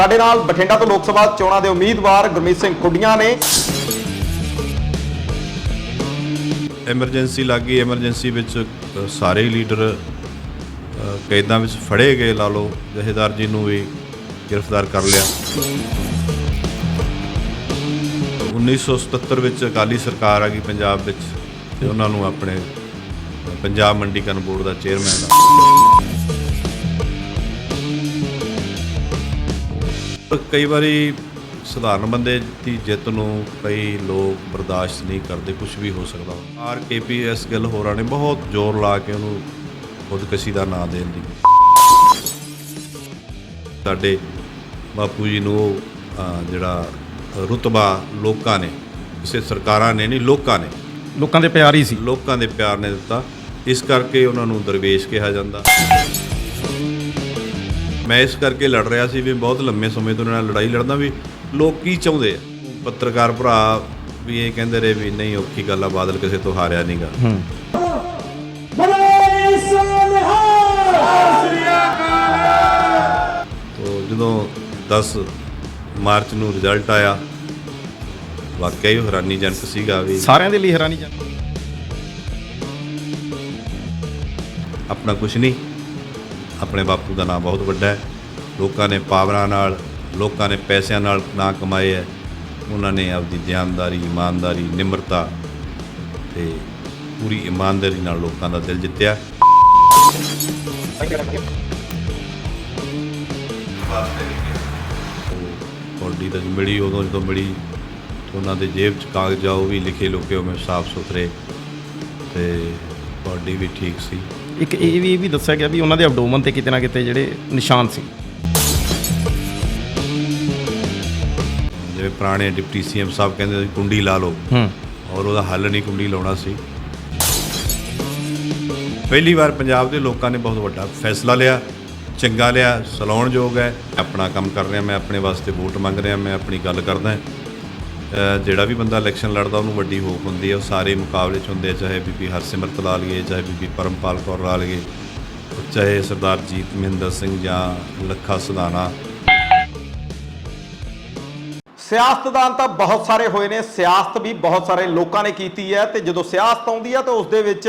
ਸਾਡੇ ਨਾਲ ਬਠਿੰਡਾ ਤੋਂ ਲੋਕ ਸਭਾ ਚੋਣਾਂ ਦੇ ਉਮੀਦਵਾਰ ਗੁਰਮੀਤ ਸਿੰਘ ਕੁੱਡੀਆਂ ਨੇ। ਐਮਰਜੈਂਸੀ ਲੱਗ ਗਈ। ਐਮਰਜੈਂਸੀ ਵਿੱਚ ਸਾਰੇ ਲੀਡਰ ਕੈਦਾਂ ਵਿੱਚ ਫੜੇ ਗਏ ਲਾ ਲਓ। ਜਹੇਦਾਰ ਜੀ ਨੂੰ ਵੀ ਗ੍ਰਿਫਤਾਰ ਕਰ ਲਿਆ। 1977 ਵਿੱਚ ਅਕਾਲੀ ਸਰਕਾਰ ਆ ਗਈ ਪੰਜਾਬ ਵਿੱਚ ਤੇ ਉਹਨਾਂ ਨੂੰ ਆਪਣੇ ਅ, ਪੰਜਾਬ ਮੰਡੀਕਰਨ ਬੋਰਡ ਦਾ ਚੇਅਰਮੈਨ ਕਈ ਵਾਰੀ ਸਧਾਰਨ ਬੰਦੇ ਦੀ ਜਿੱਤ ਨੂੰ ਕਈ ਲੋਕ ਬਰਦਾਸ਼ਤ ਨਹੀਂ ਕਰਦੇ ਕੁਝ ਵੀ ਹੋ ਸਕਦਾ। ਆਰ ਕੇਪੀਐਸ ਗਿੱਲ ਹੋਰਾਂ ਨੇ ਬਹੁਤ ਜ਼ੋਰ ਲਾ ਕੇ ਉਹਨੂੰ ਖੁਦਕਸ਼ੀ ਦਾ ਨਾਂ ਦੇਣ ਦੀ ਸਾਡੇ ਬਾਪੂ ਜੀ ਨੂੰ ਜਿਹੜਾ ਰੁਤਬਾ ਲੋਕਾਂ ਨੇ ਕਿਸੇ ਸਰਕਾਰਾਂ ਨੇ ਨਹੀਂ ਲੋਕਾਂ ਨੇ। ਲੋਕਾਂ ਦੇ ਪਿਆਰ ਹੀ ਸੀ। ਲੋਕਾਂ ਦੇ ਪਿਆਰ ਨੇ ਦਿੱਤਾ। ਇਸ ਕਰਕੇ ਉਹਨਾਂ ਨੂੰ ਦਰਵੇਸ਼ ਕਿਹਾ ਜਾਂਦਾ। ਮੈਂ ਇਸ ਕਰਕੇ ਲੜ ਰਿਹਾ ਸੀ ਵੀ ਬਹੁਤ ਲੰਮੇ ਸਮੇਂ ਤੋਂ ਇਹਨਾਂ ਨਾਲ ਲੜਾਈ ਲੜਦਾ ਵੀ ਲੋਕ ਕੀ ਚਾਹੁੰਦੇ ਆ? ਪੱਤਰਕਾਰ ਭਰਾ ਵੀ ਇਹ ਕਹਿੰਦੇ ਰਹੇ ਵੀ ਨਹੀਂ ਔਖੀ ਗੱਲ ਆ ਬਾਦਲ ਕਿਸੇ ਤੋਂ ਹਾਰਿਆ ਨਹੀਂਗਾ ਤੋ ਜਦੋਂ 10 ਮਾਰਚ ਨੂੰ ਰਿਜ਼ਲਟ ਆਇਆ ਵਾਕਿਆ ਹੀ ਹੈਰਾਨੀਜਨਕ ਸੀਗਾ ਵੀ ਸਾਰਿਆਂ ਦੇ ਲਈ ਹੈਰਾਨੀ ਜਨ ਆਪਣਾ ਕੁਝ ਨਹੀਂ ਆਪਣੇ ਬਾਪੂ ਦਾ ਨਾਮ ਬਹੁਤ ਵੱਡਾ ਹੈ। ਲੋਕਾਂ ਨੇ ਪਾਵਰਾਂ ਨਾਲ, ਲੋਕਾਂ ਨੇ ਪੈਸਿਆਂ ਨਾਲ ਨਾ ਕਮਾਏ ਹੈ। ਉਹਨਾਂ ਨੇ ਆਪਦੀ ਦਿਆਨਦਾਰੀ, ਇਮਾਨਦਾਰੀ, ਨਿਮਰਤਾ ਤੇ ਪੂਰੀ ਇਮਾਨਦਾਰੀ ਨਾਲ ਲੋਕਾਂ ਦਾ ਦਿਲ ਜਿੱਤਿਆ। ਕੌਡੀ ਤਾਂ ਮਿਲੀ, ਉਦੋਂ ਜਦੋਂ ਮਿਲੀ, ਉਹਨਾਂ ਦੇ ਜੇਬ 'ਚ ਕਾਗਜ਼ ਆ ਉਹ ਵੀ ਲਿਖੇ, ਲੁਕੇ ਉਵੇਂ ਸਾਫ਼ ਸੁਥਰੇ ਤੇ ਕੌਡੀ ਵੀ ਠੀਕ ਸੀ। ਇੱਕ ਇਹ ਵੀ ਇਹ ਵੀ ਦੱਸਿਆ ਗਿਆ ਵੀ ਉਹਨਾਂ ਦੇ ਅਬਡੋਮਨ ਤੇ ਕਿਤੇ ਨਾ ਕਿਤੇ ਜਿਹੜੇ ਨਿਸ਼ਾਨ ਸੀ। ਜਿਵੇਂ ਪੁਰਾਣੇ ਡਿਪਟੀ ਸੀਐਮ ਸਾਹਿਬ ਕਹਿੰਦੇ ਸੀ ਕੁੰਡੀ ਲਾ ਲਓ। ਹੂੰ। ਔਰ ਉਹਦਾ ਹੱਲ ਨਹੀਂ ਕੁੰਡੀ ਲਾਉਣਾ ਸੀ। ਪਹਿਲੀ ਵਾਰ ਪੰਜਾਬ ਦੇ ਲੋਕਾਂ ਨੇ ਬਹੁਤ ਵੱਡਾ ਫੈਸਲਾ ਲਿਆ ਚੰਗਾ ਲਿਆ ਸਲਾਉਣਯੋਗ ਹੈ। ਆਪਣਾ ਕੰਮ ਕਰ ਰਿਹਾ ਮੈਂ ਆਪਣੇ ਵਾਸਤੇ ਵੋਟ ਮੰਗ ਰਿਹਾ ਮੈਂ ਆਪਣੀ ਗੱਲ ਕਰਦਾ। ਜਿਹੜਾ ਵੀ ਬੰਦਾ ਇਲੈਕਸ਼ਨ ਲੜਦਾ, ਉਹਨੂੰ ਵੱਡੀ ਹੋਪ ਹੁੰਦੀ ਹੈ। ਉਹ ਸਾਰੇ ਮੁਕਾਬਲੇ 'ਚ ਹੁੰਦੇ ਆ, ਚਾਹੇ ਬੀਬੀ ਹਰਸਿਮਰਤ ਲਾ ਲਈਏ ਚਾਹੇ ਬੀਬੀ ਪਰਮਪਾਲ ਕੌਰ ਲਾ ਲਈਏ ਚਾਹੇ ਸਰਦਾਰ ਜੀਤ ਮਹਿੰਦਰ ਸਿੰਘ ਜਾਂ ਲੱਖਾ ਸਦਾਨਾ। ਸਿਆਸਤਦਾਨ ਤਾਂ ਬਹੁਤ ਸਾਰੇ ਹੋਏ ਨੇ। ਸਿਆਸਤ ਵੀ ਬਹੁਤ ਸਾਰੇ ਲੋਕਾਂ ਨੇ ਕੀਤੀ ਹੈ ਤੇ ਜਦੋਂ ਸਿਆਸਤ ਆਉਂਦੀ ਹੈ, ਤਾਂ ਉਸ ਦੇ ਵਿੱਚ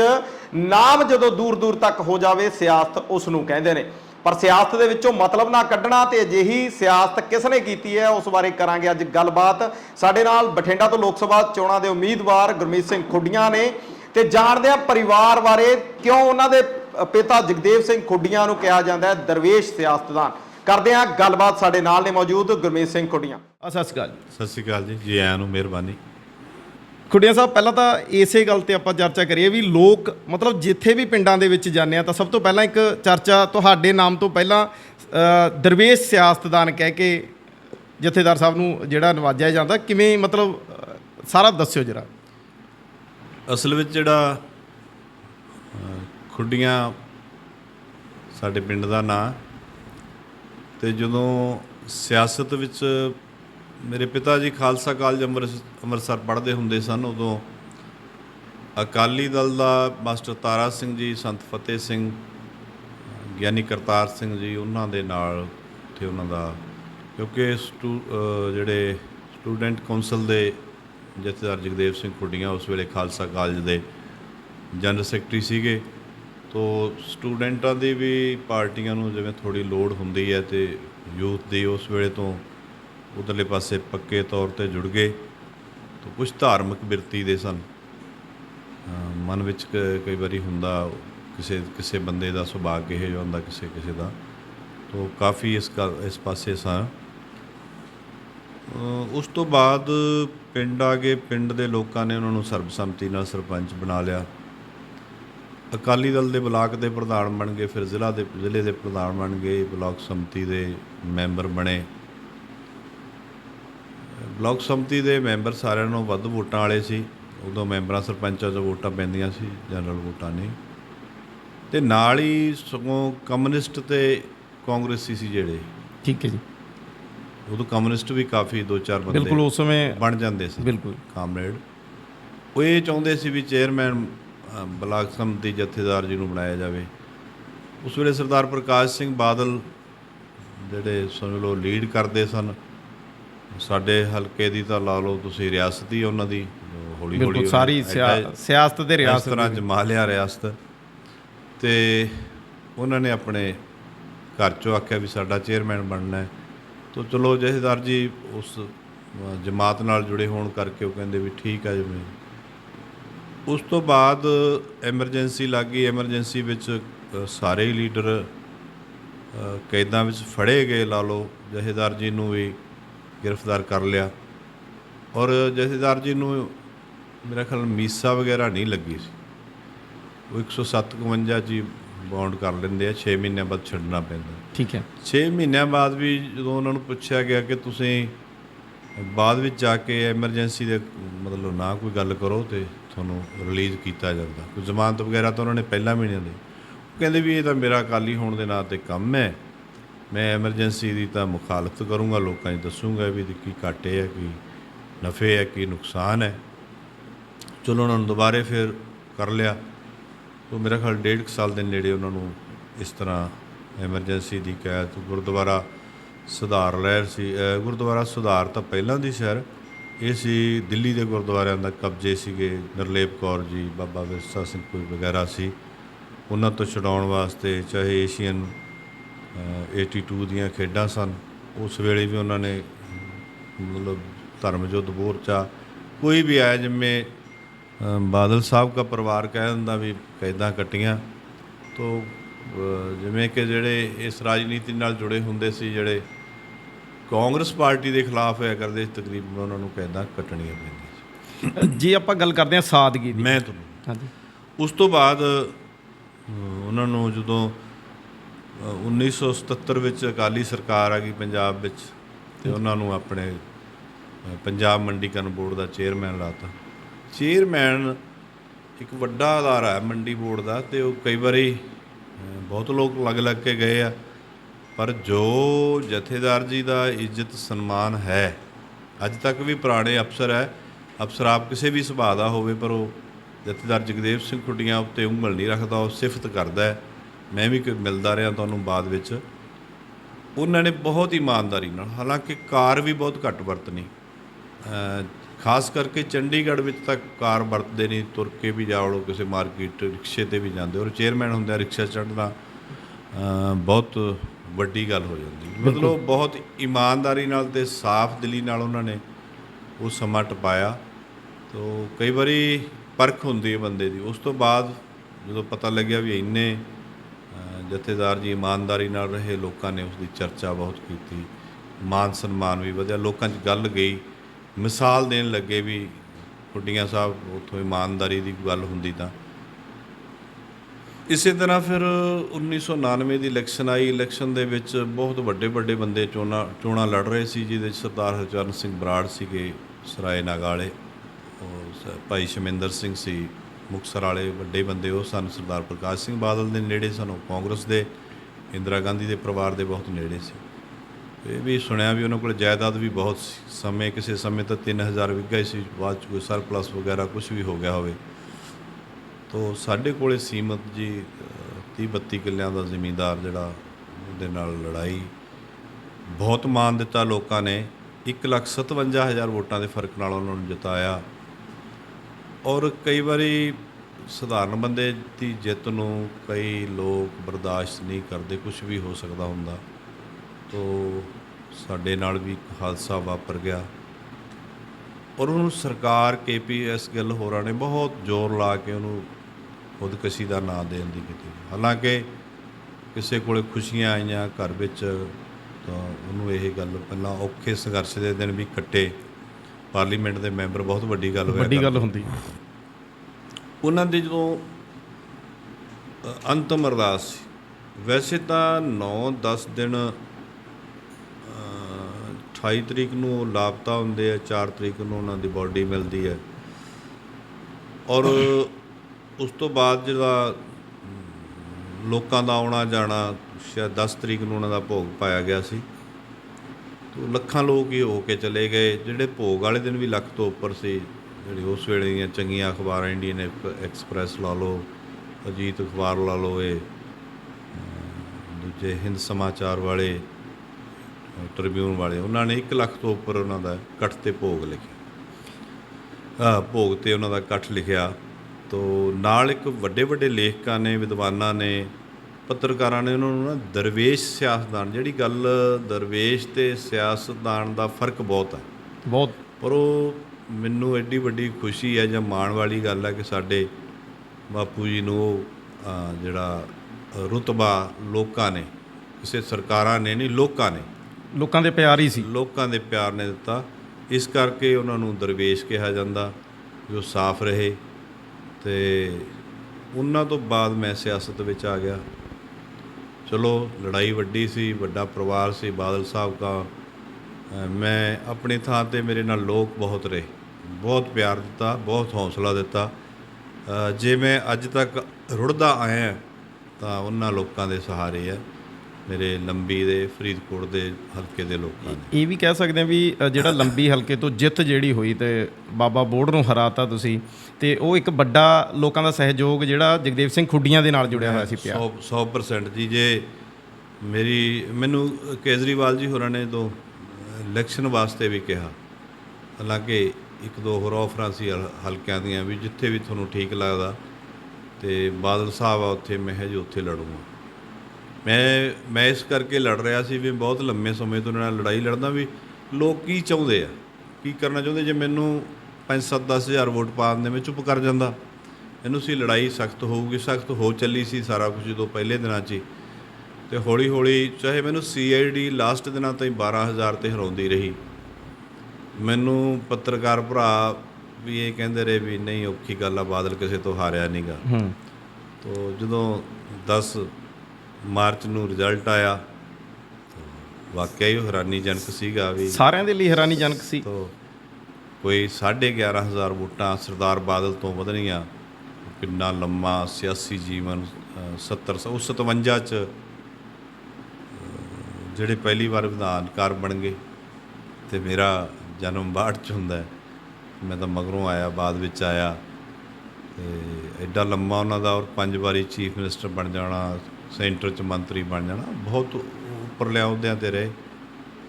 ਨਾਮ ਜਦੋਂ ਦੂਰ ਦੂਰ ਤੱਕ ਹੋ ਜਾਵੇ, ਸਿਆਸਤ ਉਸ ਨੂੰ ਕਹਿੰਦੇ ਨੇ। ਪਰ ਸਿਆਸਤ ਦੇ ਵਿੱਚੋਂ ਮਤਲਬ ਨਾ ਕੱਢਣਾ ਤੇ ਅਜਿਹੀ ਸਿਆਸਤ ਕਿਸ ਨੇ ਕੀਤੀ ਹੈ ਉਸ ਬਾਰੇ ਕਰਾਂਗੇ ਅੱਜ ਗੱਲਬਾਤ। ਸਾਡੇ ਨਾਲ ਬਠਿੰਡਾ ਤੋਂ ਲੋਕ ਸਭਾ ਚੋਣਾਂ ਦੇ ਉਮੀਦਵਾਰ ਗੁਰਮੀਤ ਸਿੰਘ ਖੁੱਡੀਆਂ ਨੇ ਤੇ ਜਾਣਦੇ ਆ ਪਰਿਵਾਰ ਬਾਰੇ ਕਿਉਂ ਉਹਨਾਂ ਦੇ ਪਿਤਾ ਜਗਦੇਵ ਸਿੰਘ ਖੁੱਡੀਆਂ ਨੂੰ ਕਿਹਾ ਜਾਂਦਾ ਹੈ ਦਰਵੇਸ਼ ਸਿਆਸਤਦਾਨ। ਕਰਦੇ ਆ ਗੱਲਬਾਤ ਸਾਡੇ ਨਾਲ ਨੇ ਮੌਜੂਦ ਗੁਰਮੀਤ ਸਿੰਘ ਖੁੱਡੀਆਂ। ਸਤਿ ਸ਼੍ਰੀ ਅਕਾਲ ਸਤਿ ਸ਼੍ਰੀ ਅਕਾਲ ਜੀ। ਜੀ ਆਇਆਂ ਨੂੰ ਮਿਹਰਬਾਨੀ। ਖੁੱਡੀਆਂ ਸਾਹਿਬ, ਪਹਿਲਾਂ ਤਾਂ ਇਸੇ ਗੱਲ ਤੇ ਆਪਾਂ ਚਰਚਾ ਕਰੀਏ ਵੀ ਲੋਕ, ਮਤਲਬ ਜਿੱਥੇ ਵੀ ਪਿੰਡਾਂ ਦੇ ਵਿੱਚ ਜਾਂਦੇ ਆ ਤਾਂ ਸਭ ਤੋਂ ਪਹਿਲਾਂ ਇੱਕ ਚਰਚਾ ਤੁਹਾਡੇ ਨਾਮ ਤੋਂ ਪਹਿਲਾਂ ਦਰਵੇਸ਼ ਸਿਆਸਤਦਾਨ ਕਹਿ ਕੇ ਜਥੇਦਾਰ ਸਾਹਿਬ ਨੂੰ ਜਿਹੜਾ ਨਵਾਜਿਆ ਜਾਂਦਾ, ਕਿਵੇਂ ਮਤਲਬ ਸਾਰਾ ਦੱਸਿਓ ਜਰਾ। ਅਸਲ ਵਿੱਚ ਜਿਹੜਾ ਖੁੱਡੀਆਂ ਸਾਡੇ ਪਿੰਡ ਦਾ ਨਾਂ, ਤੇ ਜਦੋਂ ਸਿਆਸਤ ਵਿੱਚ ਮੇਰੇ ਪਿਤਾ ਜੀ ਖਾਲਸਾ ਕਾਲਜ ਅੰਮ੍ਰਿਤ- ਅੰਮ੍ਰਿਤਸਰ ਪੜ੍ਹਦੇ ਹੁੰਦੇ ਸਨ, ਉਦੋਂ ਅਕਾਲੀ ਦਲ ਦਾ ਮਾਸਟਰ ਤਾਰਾ ਸਿੰਘ ਜੀ, ਸੰਤ ਫਤਿਹ ਸਿੰਘ, ਗਿਆਨੀ ਕਰਤਾਰ ਸਿੰਘ ਜੀ, ਉਹਨਾਂ ਦੇ ਨਾਲ ਤੇ ਉਹਨਾਂ ਦਾ, ਕਿਉਂਕਿ ਸਟੂ ਜਿਹੜੇ ਸਟੂਡੈਂਟ ਕੌਂਸਲ ਦੇ ਜਥੇਦਾਰ ਜਗਦੇਵ ਸਿੰਘ ਖੁੱਡੀਆਂ ਉਸ ਵੇਲੇ ਖਾਲਸਾ ਕਾਲਜ ਦੇ ਜਨਰਲ ਸੈਕਟਰੀ ਸੀਗੇ, ਤੋ ਸਟੂਡੈਂਟਾਂ ਦੀ ਵੀ ਪਾਰਟੀਆਂ ਨੂੰ ਜਿਵੇਂ ਥੋੜੀ ਲੋੜ ਹੁੰਦੀ ਹੈ ਤੇ ਯੂਥ ਦੀ ਉਸ ਵੇਲੇ ਤੋਂ ਉਧਰਲੇ ਪਾਸੇ ਪੱਕੇ ਤੌਰ ਤੇ ਜੁੜ ਗਏ ਤੋ ਕੁਝ ਧਾਰਮਿਕ ਬਿਰਤੀ ਦੇ ਸਨ। ਮਨ ਵਿੱਚ ਕਈ ਵਾਰੀ ਹੁੰਦਾ ਕਿਸੇ ਕਿਸੇ ਬੰਦੇ ਦਾ ਸੁਭਾਅ ਕਿਹੋ ਜਿਹਾ ਹੁੰਦਾ ਕਿਸੇ ਕਿਸੇ ਦਾ। ਤੋ ਕਾਫੀ ਇਸ ਗੱਲ ਇਸ ਪਾਸੇ ਸਾਂ। ਉਸ ਤੋਂ ਬਾਅਦ ਪਿੰਡ ਆ ਗਏ। ਪਿੰਡ ਦੇ ਲੋਕਾਂ ਨੇ ਉਹਨਾਂ ਨੂੰ ਸਰਬਸੰਮਤੀ ਨਾਲ ਸਰਪੰਚ ਬਣਾ ਲਿਆ। ਅਕਾਲੀ ਦਲ ਦੇ ਬਲਾਕ ਦੇ ਪ੍ਰਧਾਨ ਬਣ ਗਏ, ਫਿਰ ਜ਼ਿਲ੍ਹਾ ਦੇ, ਜ਼ਿਲ੍ਹੇ ਦੇ ਪ੍ਰਧਾਨ ਬਣ ਗਏ, ਬਲਾਕ ਸੰਮਤੀ ਦੇ ਮੈਂਬਰ ਬਣੇ। ਬਲਾਕ ਸੰਮਤੀ ਦੇ ਮੈਂਬਰ ਸਾਰਿਆਂ ਨੂੰ ਵੱਧ ਵੋਟਾਂ ਵਾਲੇ ਸੀ। ਉਦੋਂ ਮੈਂਬਰਾਂ ਸਰਪੰਚਾਂ 'ਚ ਵੋਟਾਂ ਪੈਂਦੀਆਂ ਸੀ ਜਨਰਲ ਵੋਟਾਂ ਨਹੀਂ। ਤੇ ਨਾਲ ਹੀ ਸਗੋਂ ਕਮਿਊਨਿਸਟ ਤੇ ਕਾਂਗਰਸੀ ਸੀ ਜਿਹੜੇ। ਠੀਕ ਹੈ ਜੀ। ਉਦੋਂ ਕਮਿਊਨਿਸਟ ਵੀ ਕਾਫੀ ਦੋ ਚਾਰ ਬੰਦੇ ਬਿਲਕੁਲ ਉਸ ਸਮੇਂ ਬਣ ਜਾਂਦੇ ਸੀ। ਬਿਲਕੁਲ। ਕਾਮਰੇਡ। ਉਹ ਇਹ ਚਾਹੁੰਦੇ ਸੀ ਵੀ ਚੇਅਰਮੈਨ ਬਲਾਕ ਸੰਮਤੀ ਜਥੇਦਾਰ ਜੀ ਨੂੰ ਬਣਾਇਆ ਜਾਵੇ। ਉਸ ਵੇਲੇ ਸਰਦਾਰ ਪ੍ਰਕਾਸ਼ ਸਿੰਘ ਬਾਦਲ ਜਿਹੜੇ ਸਮਝ ਲਓ ਲੀਡ ਕਰਦੇ ਸਨ। ਸਾਡੇ ਹਲਕੇ ਦੀ ਤਾਂ ਲਾ ਲਓ ਤੁਸੀਂ ਰਿਆਸਤ ਹੀ ਉਹਨਾਂ ਦੀ ਹੌਲੀ ਹੌਲੀ ਬਿਲਕੁਲ ਸਾਰੀ ਸਿਆ- ਸਿਆਸਤ ਤੇ ਇਸ ਰਿਆਸਤ ਤਰ੍ਹਾਂ ਦੇ- ਜਮਾ ਲਿਆ ਰਿਆਸਤ। ਤੇ ਉਹਨਾਂ ਨੇ ਆਪਣੇ ਘਰ ਚੋਂ ਆਖਿਆ ਵੀ ਸਾਡਾ ਚੇਅਰਮੈਨ ਬਣਨਾ ਹੈ। ਤੋ ਚਲੋ ਜਥੇਦਾਰ ਜੀ ਉਸ ਜਮਾਤ ਨਾਲ ਜੁੜੇ ਹੋਣ ਕਰਕੇ ਉਹ ਕਹਿੰਦੇ ਵੀ ਠੀਕ ਹੈ ਜਿਵੇਂ। ਉਸ ਤੋਂ ਬਾਅਦ ਐਮਰਜੈਂਸੀ ਲੱਗੀ ਐਮਰਜੈਂਸੀ ਵਿੱਚ ਸਾਰੇ ਲੀਡਰ ਕੈਦਾਂ ਵਿੱਚ ਫੜੇ ਗਏ ਲਾ ਲਓ। ਜਥੇਦਾਰ ਜੀ ਨੂੰ ਵੀ ਗ੍ਰਿਫਤਾਰ ਕਰ ਲਿਆ। ਔਰ ਜਥੇਦਾਰ ਜੀ ਨੂੰ ਮੇਰਾ ਖਿਆਲ ਮੀਸਾ ਵਗੈਰਾ ਨਹੀਂ ਲੱਗੀ ਸੀ। ਉਹ 157 ਜੀ ਬੌਂਡ ਕਰ ਲੈਂਦੇ ਆ 6 ਮਹੀਨਿਆਂ ਬਾਅਦ ਛੱਡਣਾ ਪੈਂਦਾ। ਠੀਕ ਹੈ। 6 ਮਹੀਨਿਆਂ ਬਾਅਦ ਵੀ ਜਦੋਂ ਉਹਨਾਂ ਨੂੰ ਪੁੱਛਿਆ ਗਿਆ ਕਿ ਤੁਸੀਂ ਬਾਅਦ ਵਿੱਚ ਜਾ ਕੇ ਐਮਰਜੈਂਸੀ ਦੇ ਮਤਲਬ ਨਾ ਕੋਈ ਗੱਲ ਕਰੋ ਤੇ ਤੁਹਾਨੂੰ ਰਿਲੀਜ਼ ਕੀਤਾ ਜਾਂਦਾ। ਕੋਈ ਜ਼ਮਾਨਤ ਵਗੈਰਾ ਤਾਂ ਉਹਨਾਂ ਨੇ ਪਹਿਲਾਂ ਵੀ ਨਹੀਂ ਲਈ ਉਹ ਕਹਿੰਦੇ ਵੀ ਇਹ ਤਾਂ ਮੇਰਾ ਅਕਾਲੀ ਹੋਣ ਦੇ ਨਾਂ ਤੇ ਕੰਮ ਹੈ। ਮੈਂ ਐਮਰਜੈਂਸੀ ਦੀ ਤਾਂ ਮੁਖਾਲਫਤ ਕਰੂੰਗਾ, ਲੋਕਾਂ ਨੂੰ ਦੱਸੂੰਗਾ ਵੀ ਕੀ ਘਾਟੇ ਹੈ ਕੀ ਨਫੇ ਹੈ ਕੀ ਨੁਕਸਾਨ ਹੈ। ਚਲੋ ਉਹਨਾਂ ਨੂੰ ਦੁਬਾਰੇ ਫਿਰ ਕਰ ਲਿਆ। ਉਹ ਮੇਰਾ ਖਿਆਲ ਡੇਢ ਕੁ ਸਾਲ ਦੇ ਨੇੜੇ ਉਹਨਾਂ ਨੂੰ ਇਸ ਤਰ੍ਹਾਂ ਐਮਰਜੈਂਸੀ ਦੀ ਕੈਦ, ਗੁਰਦੁਆਰਾ ਸੁਧਾਰ ਲਹਿਰ ਸੀ। ਗੁਰਦੁਆਰਾ ਸੁਧਾਰ ਤਾਂ ਪਹਿਲਾਂ ਦੀ ਸ਼ਹਿਰ ਇਹ ਸੀ ਦਿੱਲੀ ਦੇ ਗੁਰਦੁਆਰਿਆਂ ਦਾ ਕਬਜ਼ੇ ਸੀਗੇ। ਨਰਲੇਪ ਕੌਰ ਜੀ, ਬਾਬਾ ਵਿਰਸਾ ਸਿੰਘ ਕੋਈ ਵਗੈਰਾ ਸੀ। ਉਹਨਾਂ ਤੋਂ ਛਡਾਉਣ ਵਾਸਤੇ ਚਾਹੇ ਏਸ਼ੀਅਨ 82 ਦੀਆਂ ਖੇਡਾਂ ਸਨ। ਉਸ ਵੇਲੇ ਵੀ ਉਹਨਾਂ ਨੇ ਮਤਲਬ ਧਰਮ ਯੁੱਧ ਮੋਰਚਾ ਕੋਈ ਵੀ ਆਇਆ ਜਿਵੇਂ ਬਾਦਲ ਸਾਹਿਬ ਦਾ ਪਰਿਵਾਰ ਕਹਿ ਦਿੰਦਾ ਵੀ ਕੈਦਾਂ ਕੱਟੀਆਂ। ਤੋ ਜਿਵੇਂ ਕਿ ਜਿਹੜੇ ਇਸ ਰਾਜਨੀਤੀ ਨਾਲ ਜੁੜੇ ਹੁੰਦੇ ਸੀ ਜਿਹੜੇ ਕਾਂਗਰਸ ਪਾਰਟੀ ਦੇ ਖਿਲਾਫ ਹੋਇਆ ਕਰਦੇ ਸੀ ਤਕਰੀਬਨ ਉਹਨਾਂ ਨੂੰ ਕੈਦਾਂ ਕੱਟਣੀਆਂ ਪੈਂਦੀਆਂ ਸੀ। ਜੇ ਆਪਾਂ ਗੱਲ ਕਰਦੇ ਹਾਂ ਸਾਦਗੀ ਦੀ। ਮੈਂ ਤੁਹਾਨੂੰ ਹਾਂਜੀ। ਉਸ ਤੋਂ ਬਾਅਦ ਉਹਨਾਂ ਨੂੰ ਜਦੋਂ 1977 ਵਿੱਚ ਅਕਾਲੀ ਸਰਕਾਰ ਆ ਗਈ ਪੰਜਾਬ ਵਿੱਚ ਤੇ ਉਹਨਾਂ ਨੂੰ ਆਪਣੇ ਪੰਜਾਬ ਮੰਡੀਕਰਨ ਬੋਰਡ ਦਾ ਚੇਅਰਮੈਨ ਲਾਤਾ। ਚੇਅਰਮੈਨ ਇੱਕ ਵੱਡਾ ਅਦਾਰਾ ਹੈ ਮੰਡੀ ਬੋਰਡ ਦਾ ਤੇ ਉਹ ਕਈ ਵਾਰੀ ਬਹੁਤ ਲੋਕ ਲੱਗ ਲੱਗ ਕੇ ਗਏ ਆ। ਪਰ ਜੋ ਜਥੇਦਾਰ ਜੀ ਦਾ ਇੱਜ਼ਤ ਸਨਮਾਨ ਹੈ ਅੱਜ ਤੱਕ ਵੀ ਪੁਰਾਣੇ ਅਫਸਰ ਹੈ। ਅਫਸਰ ਆਪ ਕਿਸੇ ਵੀ ਸੁਭਾਅ ਦਾ ਹੋਵੇ ਪਰ ਉਹ ਜਥੇਦਾਰ ਜਗਦੇਵ ਸਿੰਘ ਖੁੱਡੀਆਂ ਉੱਤੇ ਉਂਗਲ ਨਹੀਂ ਰੱਖਦਾ ਉਹ ਸਿਫਤ ਕਰਦਾ ਹੈ। ਮੈਂ ਵੀ ਮਿਲਦਾ ਰਿਹਾ ਤੁਹਾਨੂੰ ਬਾਅਦ ਵਿੱਚ। ਉਹਨਾਂ ਨੇ ਬਹੁਤ ਇਮਾਨਦਾਰੀ ਨਾਲ ਹਾਲਾਂਕਿ ਕਾਰ ਵੀ ਬਹੁਤ ਘੱਟ ਵਰਤਣੀ। ਅ, ਖਾਸ ਕਰਕੇ ਚੰਡੀਗੜ੍ਹ ਵਿੱਚ ਤਾਂ ਕਾਰ ਵਰਤਦੇ ਨਹੀਂ ਤੁਰ ਕੇ ਵੀ ਜਾਵੜੋ ਕਿਸੇ ਮਾਰਕੀਟ ਰਿਕਸ਼ੇ ਤੇ ਵੀ ਜਾਂਦੇ ਔਰ ਚੇਅਰਮੈਨ ਹੁੰਦਾ ਰਿਕਸ਼ਾ ਚੜ੍ਹਨਾ ਬਹੁਤ ਵੱਡੀ ਗੱਲ ਹੋ ਜਾਂਦੀ। ਮਤਲਬ ਬਹੁਤ ਇਮਾਨਦਾਰੀ ਨਾਲ ਤੇ ਸਾਫ਼ ਦਿਲੀ ਨਾਲ ਉਹਨਾਂ ਨੇ ਉਹ ਸਮਾਂ ਟਪਾਇਆ। ਤੋ ਕਈ ਵਾਰੀ ਪਰਖ ਹੁੰਦੀ ਹੈ ਬੰਦੇ ਦੀ। ਉਸ ਤੋਂ ਬਾਅਦ ਜਦੋਂ ਪਤਾ ਲੱਗਿਆ ਵੀ ਇੰਨੇ ਜਥੇਦਾਰ ਜੀ ਇਮਾਨਦਾਰੀ ਨਾਲ ਰਹੇ, ਲੋਕਾਂ ਨੇ ਉਸ ਦੀ ਚਰਚਾ ਬਹੁਤ ਕੀਤੀ, ਮਾਨ ਸਨਮਾਨ ਵੀ ਵਧਿਆ, ਲੋਕਾਂ 'ਚ ਗੱਲ ਗਈ, ਮਿਸਾਲ ਦੇਣ ਲੱਗੇ ਵੀ ਖੁੱਡੀਆਂ ਸਾਹਿਬ ਉੱਥੋਂ ਇਮਾਨਦਾਰੀ ਦੀ ਗੱਲ ਹੁੰਦੀ ਤਾਂ। ਇਸੇ ਤਰ੍ਹਾਂ ਫਿਰ 1999 ਦੀ ਇਲੈਕਸ਼ਨ ਆਈ, ਇਲੈਕਸ਼ਨ ਦੇ ਵਿੱਚ ਬਹੁਤ ਵੱਡੇ ਵੱਡੇ ਬੰਦੇ ਚੋਣਾਂ ਚੋਣਾਂ ਲੜ ਰਹੇ ਸੀ, ਜਿਹਦੇ 'ਚ ਸਰਦਾਰ ਹਰਚਰਨ ਸਿੰਘ ਬਰਾੜ ਸੀਗੇ, ਸਰਾਏ ਨਾਗਾਲੇ ਔਰ ਭਾਈ ਸ਼ਮਿੰਦਰ ਸਿੰਘ ਸੀ ਮੁਕਤਸਰ ਵਾਲੇ ਵੱਡੇ ਬੰਦੇ, ਉਹ ਸਨ ਸਰਦਾਰ ਪ੍ਰਕਾਸ਼ ਸਿੰਘ ਬਾਦਲ ਦੇ ਨੇੜੇ ਸਨ, ਉਹ ਕਾਂਗਰਸ ਦੇ, ਇੰਦਰਾ ਗਾਂਧੀ ਦੇ ਪਰਿਵਾਰ ਦੇ ਬਹੁਤ ਨੇੜੇ ਸੀ। ਇਹ ਵੀ ਸੁਣਿਆ ਵੀ ਉਹਨਾਂ ਕੋਲ ਜਾਇਦਾਦ ਵੀ ਬਹੁਤ ਸੀ। ਸਮੇਂ, ਕਿਸੇ ਸਮੇਂ ਤਾਂ 3000 ਵਿਗਾ ਹੀ ਸੀ, ਬਾਅਦ ਚ ਕੋਈ ਸਰਪਲਸ ਵਗੈਰਾ ਕੁਝ ਵੀ ਹੋ ਗਿਆ ਹੋਵੇ। ਤੋ ਸਾਡੇ ਕੋਲੇ ਸੀਮਤ ਜੀ 30 32 ਕਿੱਲਿਆਂ ਦਾ ਜ਼ਮੀਂਦਾਰ ਜਿਹੜਾ, ਉਹਦੇ ਨਾਲ ਲੜਾਈ ਬਹੁਤ ਮਾਨ ਦਿੱਤਾ ਲੋਕਾਂ ਨੇ। 157000 ਵੋਟਾਂ ਦੇ ਫ਼ਰਕ ਨਾਲ ਉਹਨਾਂ ਨੂੰ ਜਿਤਾਇਆ। ਔਰ ਕਈ ਵਾਰੀ ਸਧਾਰਨ ਬੰਦੇ ਦੀ ਜਿੱਤ ਨੂੰ ਕਈ ਲੋਕ ਬਰਦਾਸ਼ਤ ਨਹੀਂ ਕਰਦੇ ਕੁਝ ਵੀ ਹੋ ਸਕਦਾ ਹੁੰਦਾ। ਤੋ ਸਾਡੇ ਨਾਲ ਵੀ ਇੱਕ ਹਾਦਸਾ ਵਾਪਰ ਗਿਆ। ਔਰ ਉਹਨੂੰ ਸਰਕਾਰ ਕੇਪੀਐਸ ਗਿੱਲ ਹੋਰਾਂ ਨੇ ਬਹੁਤ ਜ਼ੋਰ ਲਾ ਕੇ ਉਹਨੂੰ ਖੁਦਕਸ਼ੀ ਦਾ ਨਾਂ ਦੇਣ ਦੀ ਕੀਤੀ। ਹਾਲਾਂਕਿ ਕਿਸੇ ਕੋਲੇ ਖੁਸ਼ੀਆਂ ਆਈਆਂ ਘਰ ਵਿੱਚ, ਤਾਂ ਉਹਨੂੰ ਇਹ ਗੱਲ ਪਹਿਲਾਂ ਔਖੇ ਸੰਘਰਸ਼ ਦੇ ਦਿਨ ਵੀ ਕੱਟੇ। ਪਾਰਲੀਮੈਂਟ ਦੇ ਮੈਂਬਰ ਬਹੁਤ ਵੱਡੀ ਗੱਲ ਹੋਇਆ ਵੱਡੀ ਗੱਲ। ਹੁੰਦੀ। ਉਹਨਾਂ ਦੇ ਜਦੋਂ ਅੰਤਮ ਅਰਦਾਸ ਸੀ। ਵੈਸੇ ਤਾਂ 9-10 ਦਿਨ ਅ, 28 ਤਰੀਕ ਨੂੰ ਉਹ ਲਾਪਤਾ ਹੁੰਦੇ ਆ 4 ਤਰੀਕ ਨੂੰ ਉਹਨਾਂ ਦੀ ਬਾਡੀ ਮਿਲਦੀ ਹੈ। ਔਰ ਉਸ ਤੋਂ ਬਾਅਦ ਜਿਹੜਾ ਲੋਕਾਂ ਦਾ ਆਉਣਾ ਜਾਣਾ ਸ਼ਾਇਦ 10 ਤਰੀਕ ਨੂੰ ਉਹਨਾਂ ਦਾ ਭੋਗ ਪਾਇਆ ਗਿਆ ਸੀ। ਤੋ ਲੱਖਾਂ ਲੋਕ ਹੀ ਹੋ ਕੇ ਚਲੇ ਗਏ। ਜਿਹੜੇ ਭੋਗ ਵਾਲੇ ਦਿਨ ਵੀ ਲੱਖ ਤੋਂ ਉੱਪਰ ਸੀ, ਜਿਹੜੀ ਉਸ ਵੇਲੇ ਦੀਆਂ ਚੰਗੀਆਂ ਅਖਬਾਰਾਂ ਇੰਡੀਅਨ ਐਕ- ਐਕਸਪ੍ਰੈਸ ਲਾ ਲਓ, ਅਜੀਤ ਅਖਬਾਰ ਲਾ ਲਓ ਇਹ ਦੂਜੇ ਹਿੰਦ ਸਮਾਚਾਰ ਵਾਲੇ ਟ੍ਰਿਬਿਊਨ ਵਾਲੇ, ਉਹਨਾਂ ਨੇ 1 ਲੱਖ ਤੋਂ ਉੱਪਰ ਉਹਨਾਂ ਦਾ ਇਕੱਠ ਤੇ ਭੋਗ ਲਿਖਿਆ। ਆ ਭੋਗ ਤੇ ਉਹਨਾਂ ਦਾ ਇਕੱਠ ਲਿਖਿਆ। ਤੋ ਨਾਲ ਇੱਕ ਵੱਡੇ ਵੱਡੇ ਲੇਖਕਾਂ ਨੇ, ਵਿਦਵਾਨਾਂ ਨੇ ਪੱਤਰਕਾਰਾਂ ਨੇ ਉਹਨਾਂ ਨੂੰ ਨਾ ਦਰਵੇਸ਼ ਸਿਆਸਤਦਾਨ ਜਿਹੜੀ ਗੱਲ ਦਰਵੇਸ਼ ਤੇ ਸਿਆਸਤਦਾਨ ਦਾ ਫ਼ਰਕ ਬਹੁਤ ਹੈ। ਬਹੁਤ। ਪਰ ਉਹ ਮੈਨੂੰ ਐਡੀ ਵੱਡੀ ਖੁਸ਼ੀ ਹੈ ਜਾਂ ਮਾਣ ਵਾਲੀ ਗੱਲ ਹੈ ਕਿ ਸਾਡੇ ਬਾਪੂ ਜੀ ਨੂੰ ਜਿਹੜਾ ਰੁਤਬਾ ਲੋਕਾਂ ਨੇ ਕਿਸੇ ਸਰਕਾਰਾਂ ਨੇ ਨਹੀਂ ਲੋਕਾਂ ਨੇ। ਲੋਕਾਂ ਦੇ ਪਿਆਰ ਹੀ ਸੀ। ਲੋਕਾਂ ਦੇ ਪਿਆਰ ਨੇ ਦਿੱਤਾ। ਇਸ ਕਰਕੇ ਉਹਨਾਂ ਨੂੰ ਦਰਵੇਸ਼ ਕਿਹਾ ਜਾਂਦਾ ਜੋ ਸਾਫ਼ ਰਹੇ। ਤੇ ਉਹਨਾਂ ਤੋਂ ਬਾਅਦ ਮੈਂ ਸਿਆਸਤ ਵਿੱਚ ਆ ਗਿਆ। ਚਲੋ, ਲੜਾਈ ਵੱਡੀ ਸੀ, ਵੱਡਾ ਪਰਿਵਾਰ ਸੀ, ਬਾਦਲ ਸਾਹਿਬ ਦਾ ਮੈਂ ਆਪਣੀ ਥਾਂ ਤੇ ਮੇਰੇ ਨਾਲ ਲੋਕ ਬਹੁਤ ਰਹੇ। ਬਹੁਤ ਪਿਆਰ ਦਿੱਤਾ, ਬਹੁਤ ਹੌਸਲਾ ਦਿੱਤਾ। ਜੇ ਮੈਂ ਅੱਜ ਤੱਕ ਰੁੜਦਾ ਆਇਆ, ਤਾਂ ਉਹਨਾਂ ਲੋਕਾਂ ਦੇ ਸਹਾਰੇ ਆ। ਮੇਰੇ ਲੰਬੀ ਦੇ ਫਰੀਦਕੋਟ ਦੇ ਹਲਕੇ ਦੇ ਲੋਕਾਂ ਨੇ ਇਹ ਵੀ ਕਹਿ ਸਕਦੇ ਆ ਵੀ ਜਿਹੜਾ ਲੰਬੀ ਹਲਕੇ ਤੋਂ ਜਿੱਤ ਜਿਹੜੀ ਹੋਈ ਤੇ ਬਾਬਾ ਬੋੜ ਨੂੰ ਹਰਾਤਾ ਤੁਸੀਂ ਤੇ ਉਹ ਇੱਕ ਵੱਡਾ ਲੋਕਾਂ ਦਾ ਸਹਿਯੋਗ ਜਿਹੜਾ ਜਗਦੇਵ ਸਿੰਘ ਖੁੱਡੀਆਂ ਦੇ ਨਾਲ ਜੁੜਿਆ ਹੋਇਆ ਸੀ ਪਿਆਰ 100 100% ਜੀ ਜੇ ਮੇਰੀ ਮੈਨੂੰ ਕੇਜਰੀਵਾਲ ਜੀ ਹੋਰਾਂ ਨੇ ਤੋਂ ਇਲੈਕਸ਼ਨ ਵਾਸਤੇ ਵੀ ਕਿਹਾ ਹਾਲਾਂਕਿ ਇੱਕ ਦੋ ਹੋਰ ਆਫਰਾਂ ਸੀ ਹਲ- ਹਲਕਿਆਂ ਦੀਆਂ ਵੀ ਜਿੱਥੇ ਵੀ ਤੁਹਾਨੂੰ ਠੀਕ ਲੱਗਦਾ ਤੇ ਬਾਦਲ ਸਾਹਿਬ ਆ ਉੱਥੇ ਮੈਂ ਕਿਹਾ ਜੀ ਉੱਥੇ ਲੜੂੰਗਾ। ਮੈਂ ਮੈਂ ਇਸ ਕਰਕੇ ਲੜ ਰਿਹਾ ਸੀ ਵੀ ਬਹੁਤ ਲੰਮੇ ਸਮੇਂ ਤੋਂ ਇਹਨਾਂ ਨਾਲ ਲੜਾਈ ਲੜਦਾ ਵੀ ਲੋਕ ਕੀ ਚਾਹੁੰਦੇ ਆ? ਕੀ ਕਰਨਾ ਚਾਹੁੰਦੇ? ਜੇ ਮੈਨੂੰ 5-7 ਹਜ਼ਾਰ ਵੋਟ ਪਾ ਦਿੰਦੇ ਮੈਂ ਚੁੱਪ ਕਰ ਜਾਂਦਾ। ਇਹਨੂੰ ਸੀ ਲੜਾਈ ਸਖਤ ਹੋਊਗੀ ਸਖਤ ਹੋ ਚੱਲੀ ਸੀ ਸਾਰਾ ਕੁਝ ਜਦੋਂ ਪਹਿਲੇ ਦਿਨਾਂ 'ਚ ਤੇ ਹੌਲੀ ਹੌਲੀ ਚਾਹੇ ਮੈਨੂੰ ਸੀਆਈਡੀ ਲਾਸਟ ਦਿਨਾਂ ਤਾਈਂ 12000 ਤੇ ਹਰਾਉਂਦੀ ਰਹੀ। ਮੈਨੂੰ ਪੱਤਰਕਾਰ ਭਰਾ ਵੀ ਇਹ ਕਹਿੰਦੇ ਰਹੇ ਵੀ ਨਹੀਂ ਔਖੀ ਗੱਲ ਆ ਬਾਦਲ ਕਿਸੇ ਤੋਂ ਹਾਰਿਆ ਨਹੀਂਗਾ ਹੂੰ। ਤੋ ਜਦੋਂ 10 ਮਾਰਚ ਨੂੰ ਰਿਜ਼ਲਟ ਆਇਆ। ਵਾਕਿਆ ਹੀ ਹੈਰਾਨੀਜਨਕ ਸੀਗਾ ਵੀ ਸਾਰਿਆਂ ਦੇ ਲਈ ਹੈਰਾਨੀਜਨਕ ਸੀ। ਤੋ ਕੋਈ 11500 ਵੋਟਾਂ ਸਰਦਾਰ ਬਾਦਲ ਤੋਂ ਵਧਣੀਆਂ ਕਿੰਨਾ ਲੰਮਾ ਸਿਆਸੀ ਜੀਵਨ ਅ, 70 ਸੌ 57 ਚ ਜਿਹੜੇ ਪਹਿਲੀ ਵਾਰ ਵਿਧਾਨਕਾਰ ਬਣ ਗਏ ਤੇ ਮੇਰਾ ਜਨਮ 62 ਚ ਹੁੰਦਾ ਹੈ। ਮੈਂ ਤਾਂ ਮਗਰੋਂ ਆਇਆ ਬਾਅਦ ਵਿੱਚ ਆਇਆ ਤੇ ਐਡਾ ਲੰਮਾ ਉਹਨਾਂ ਦਾ ਔਰ ਪੰਜ ਵਾਰੀ ਚੀਫ ਮਿਨਿਸਟਰ ਬਣ ਜਾਣਾ ਸੈਂਟਰ ਚ ਮੰਤਰੀ ਬਣ ਜਾਣਾ। ਬਹੁਤ ਉੱਪਰਲੇ ਅਹੁਦਿਆਂ ਤੇ ਰਹੇ।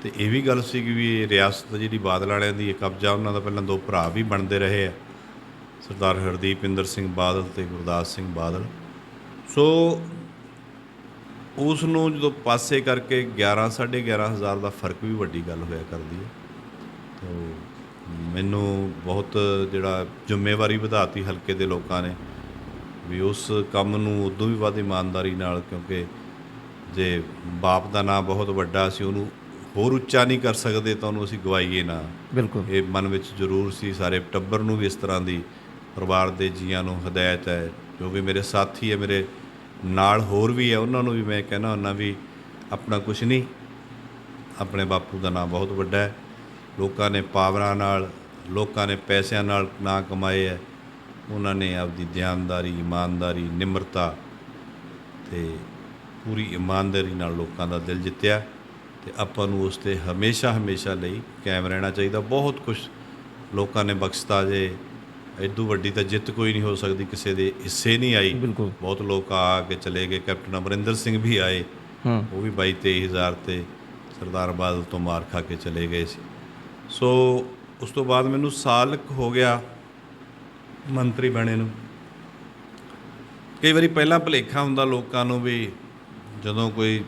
ਤੇ ਇਹ ਵੀ ਗੱਲ ਸੀ ਕਿ ਵੀ ਇਹ ਰਿਆਸਤ ਜਿਹੜੀ ਬਾਦਲ ਵਾਲਿਆਂ ਦੀ ਕਬਜ਼ਾ, ਉਹਨਾਂ ਦਾ ਪਹਿਲਾਂ ਦੋ ਭਰਾ ਵੀ ਬਣਦੇ ਰਹੇ ਆ। ਸਰਦਾਰ ਹਰਦੀਪਿੰਦਰ ਸਿੰਘ ਬਾਦਲ ਤੇ ਗੁਰਦਾਸ ਸਿੰਘ ਬਾਦਲ। ਸੋ ਉਸ ਨੂੰ ਜਦੋਂ ਪਾਸੇ ਕਰਕੇ 11 11.5 ਹਜ਼ਾਰ ਦਾ ਫ਼ਰਕ ਵੀ ਵੱਡੀ ਗੱਲ ਹੋਇਆ ਕਰਦੀ ਹੈ। ਤੋ ਮੈਨੂੰ ਬਹੁਤ ਜਿਹੜਾ ਜ਼ਿੰਮੇਵਾਰੀ ਵਧਾਤੀ ਹਲਕੇ ਦੇ ਲੋਕਾਂ ਨੇ ਵੀ ਉਸ ਕੰਮ ਨੂੰ ਉਦੋਂ ਵੀ ਵੱਧ ਇਮਾਨਦਾਰੀ ਨਾਲ ਕਿਉਂਕਿ ਜੇ ਬਾਪ ਦਾ ਨਾਮ ਬਹੁਤ ਵੱਡਾ ਸੀ ਉਹਨੂੰ ਹੋਰ ਉੱਚਾ ਨਹੀਂ ਕਰ ਸਕਦੇ ਤਾਂ ਉਹਨੂੰ ਅਸੀਂ ਗਵਾਈਏ ਨਾ। ਬਿਲਕੁਲ। ਇਹ ਮਨ ਵਿੱਚ ਜ਼ਰੂਰ ਸੀ ਸਾਰੇ ਟੱਬਰ ਨੂੰ ਵੀ ਇਸ ਤਰ੍ਹਾਂ ਦੀ ਪਰਿਵਾਰ ਦੇ ਜੀਆਂ ਨੂੰ ਹਦਾਇਤ ਹੈ। ਜੋ ਵੀ ਮੇਰੇ ਸਾਥੀ ਹੈ ਮੇਰੇ ਨਾਲ ਹੋਰ ਵੀ ਹੈ ਉਹਨਾਂ ਨੂੰ ਵੀ ਮੈਂ ਕਹਿਣਾ ਹੁੰਦਾ ਵੀ ਆਪਣਾ ਕੁਝ ਨਹੀਂ ਆਪਣੇ ਬਾਪੂ ਦਾ ਨਾਮ ਬਹੁਤ ਵੱਡਾ ਹੈ। ਲੋਕਾਂ ਨੇ ਪਾਵਰਾਂ ਨਾਲ ਲੋਕਾਂ ਨੇ ਪੈਸਿਆਂ ਨਾਲ ਨਾ ਕਮਾਏ ਹੈ। ਉਹਨਾਂ ਨੇ ਆਪਦੀ ਦਿਆਨਦਾਰੀ ਇਮਾਨਦਾਰੀ ਨਿਮਰਤਾ ਤੇ ਪੂਰੀ ਇਮਾਨਦਾਰੀ ਨਾਲ ਲੋਕਾਂ ਦਾ ਦਿਲ ਜਿੱਤਿਆ ਤੇ ਆਪਾਂ ਨੂੰ ਉਸ ਤੇ ਹਮੇਸ਼ਾ ਹਮੇਸ਼ਾ ਲਈ ਕਾਇਮ ਰਹਿਣਾ ਚਾਹੀਦਾ। ਬਹੁਤ ਕੁਝ ਲੋਕਾਂ ਨੇ ਬਖਸ਼ਤਾ ਜੇ ਐਡੂ ਵੱਡੀ ਤਾਂ ਜਿੱਤ ਕੋਈ ਨਹੀਂ ਹੋ ਸਕਦੀ ਕਿਸੇ ਦੇ ਹਿੱਸੇ ਨਹੀਂ ਆਈ। ਬਿਲਕੁਲ। ਬਹੁਤ ਲੋਕ ਆ ਕੇ ਚਲੇ ਗਏ ਕੈਪਟਨ ਅਮਰਿੰਦਰ ਸਿੰਘ ਵੀ ਆਏ। ਉਹ ਵੀ 22 23000 ਤੇ ਸਰਦਾਰ ਬਾਦਲ ਤੋਂ ਮਾਰ ਖਾ ਕੇ ਚਲੇ ਗਏ ਸੀ। ਸੋ ਉਸ ਤੋਂ ਬਾਅਦ ਮੈਨੂੰ ਸਾਲ ਕੁ ਹੋ ਗਿਆ। ਮੰਤਰੀ ਬਣੇ ਨੂੰ। ਕਈ ਵਾਰੀ ਪਹਿਲਾਂ ਭੁਲੇਖਾ ਹੁੰਦਾ ਲੋਕਾਂ ਨੂੰ ਵੀ ਜਦੋਂ ਕੋਈ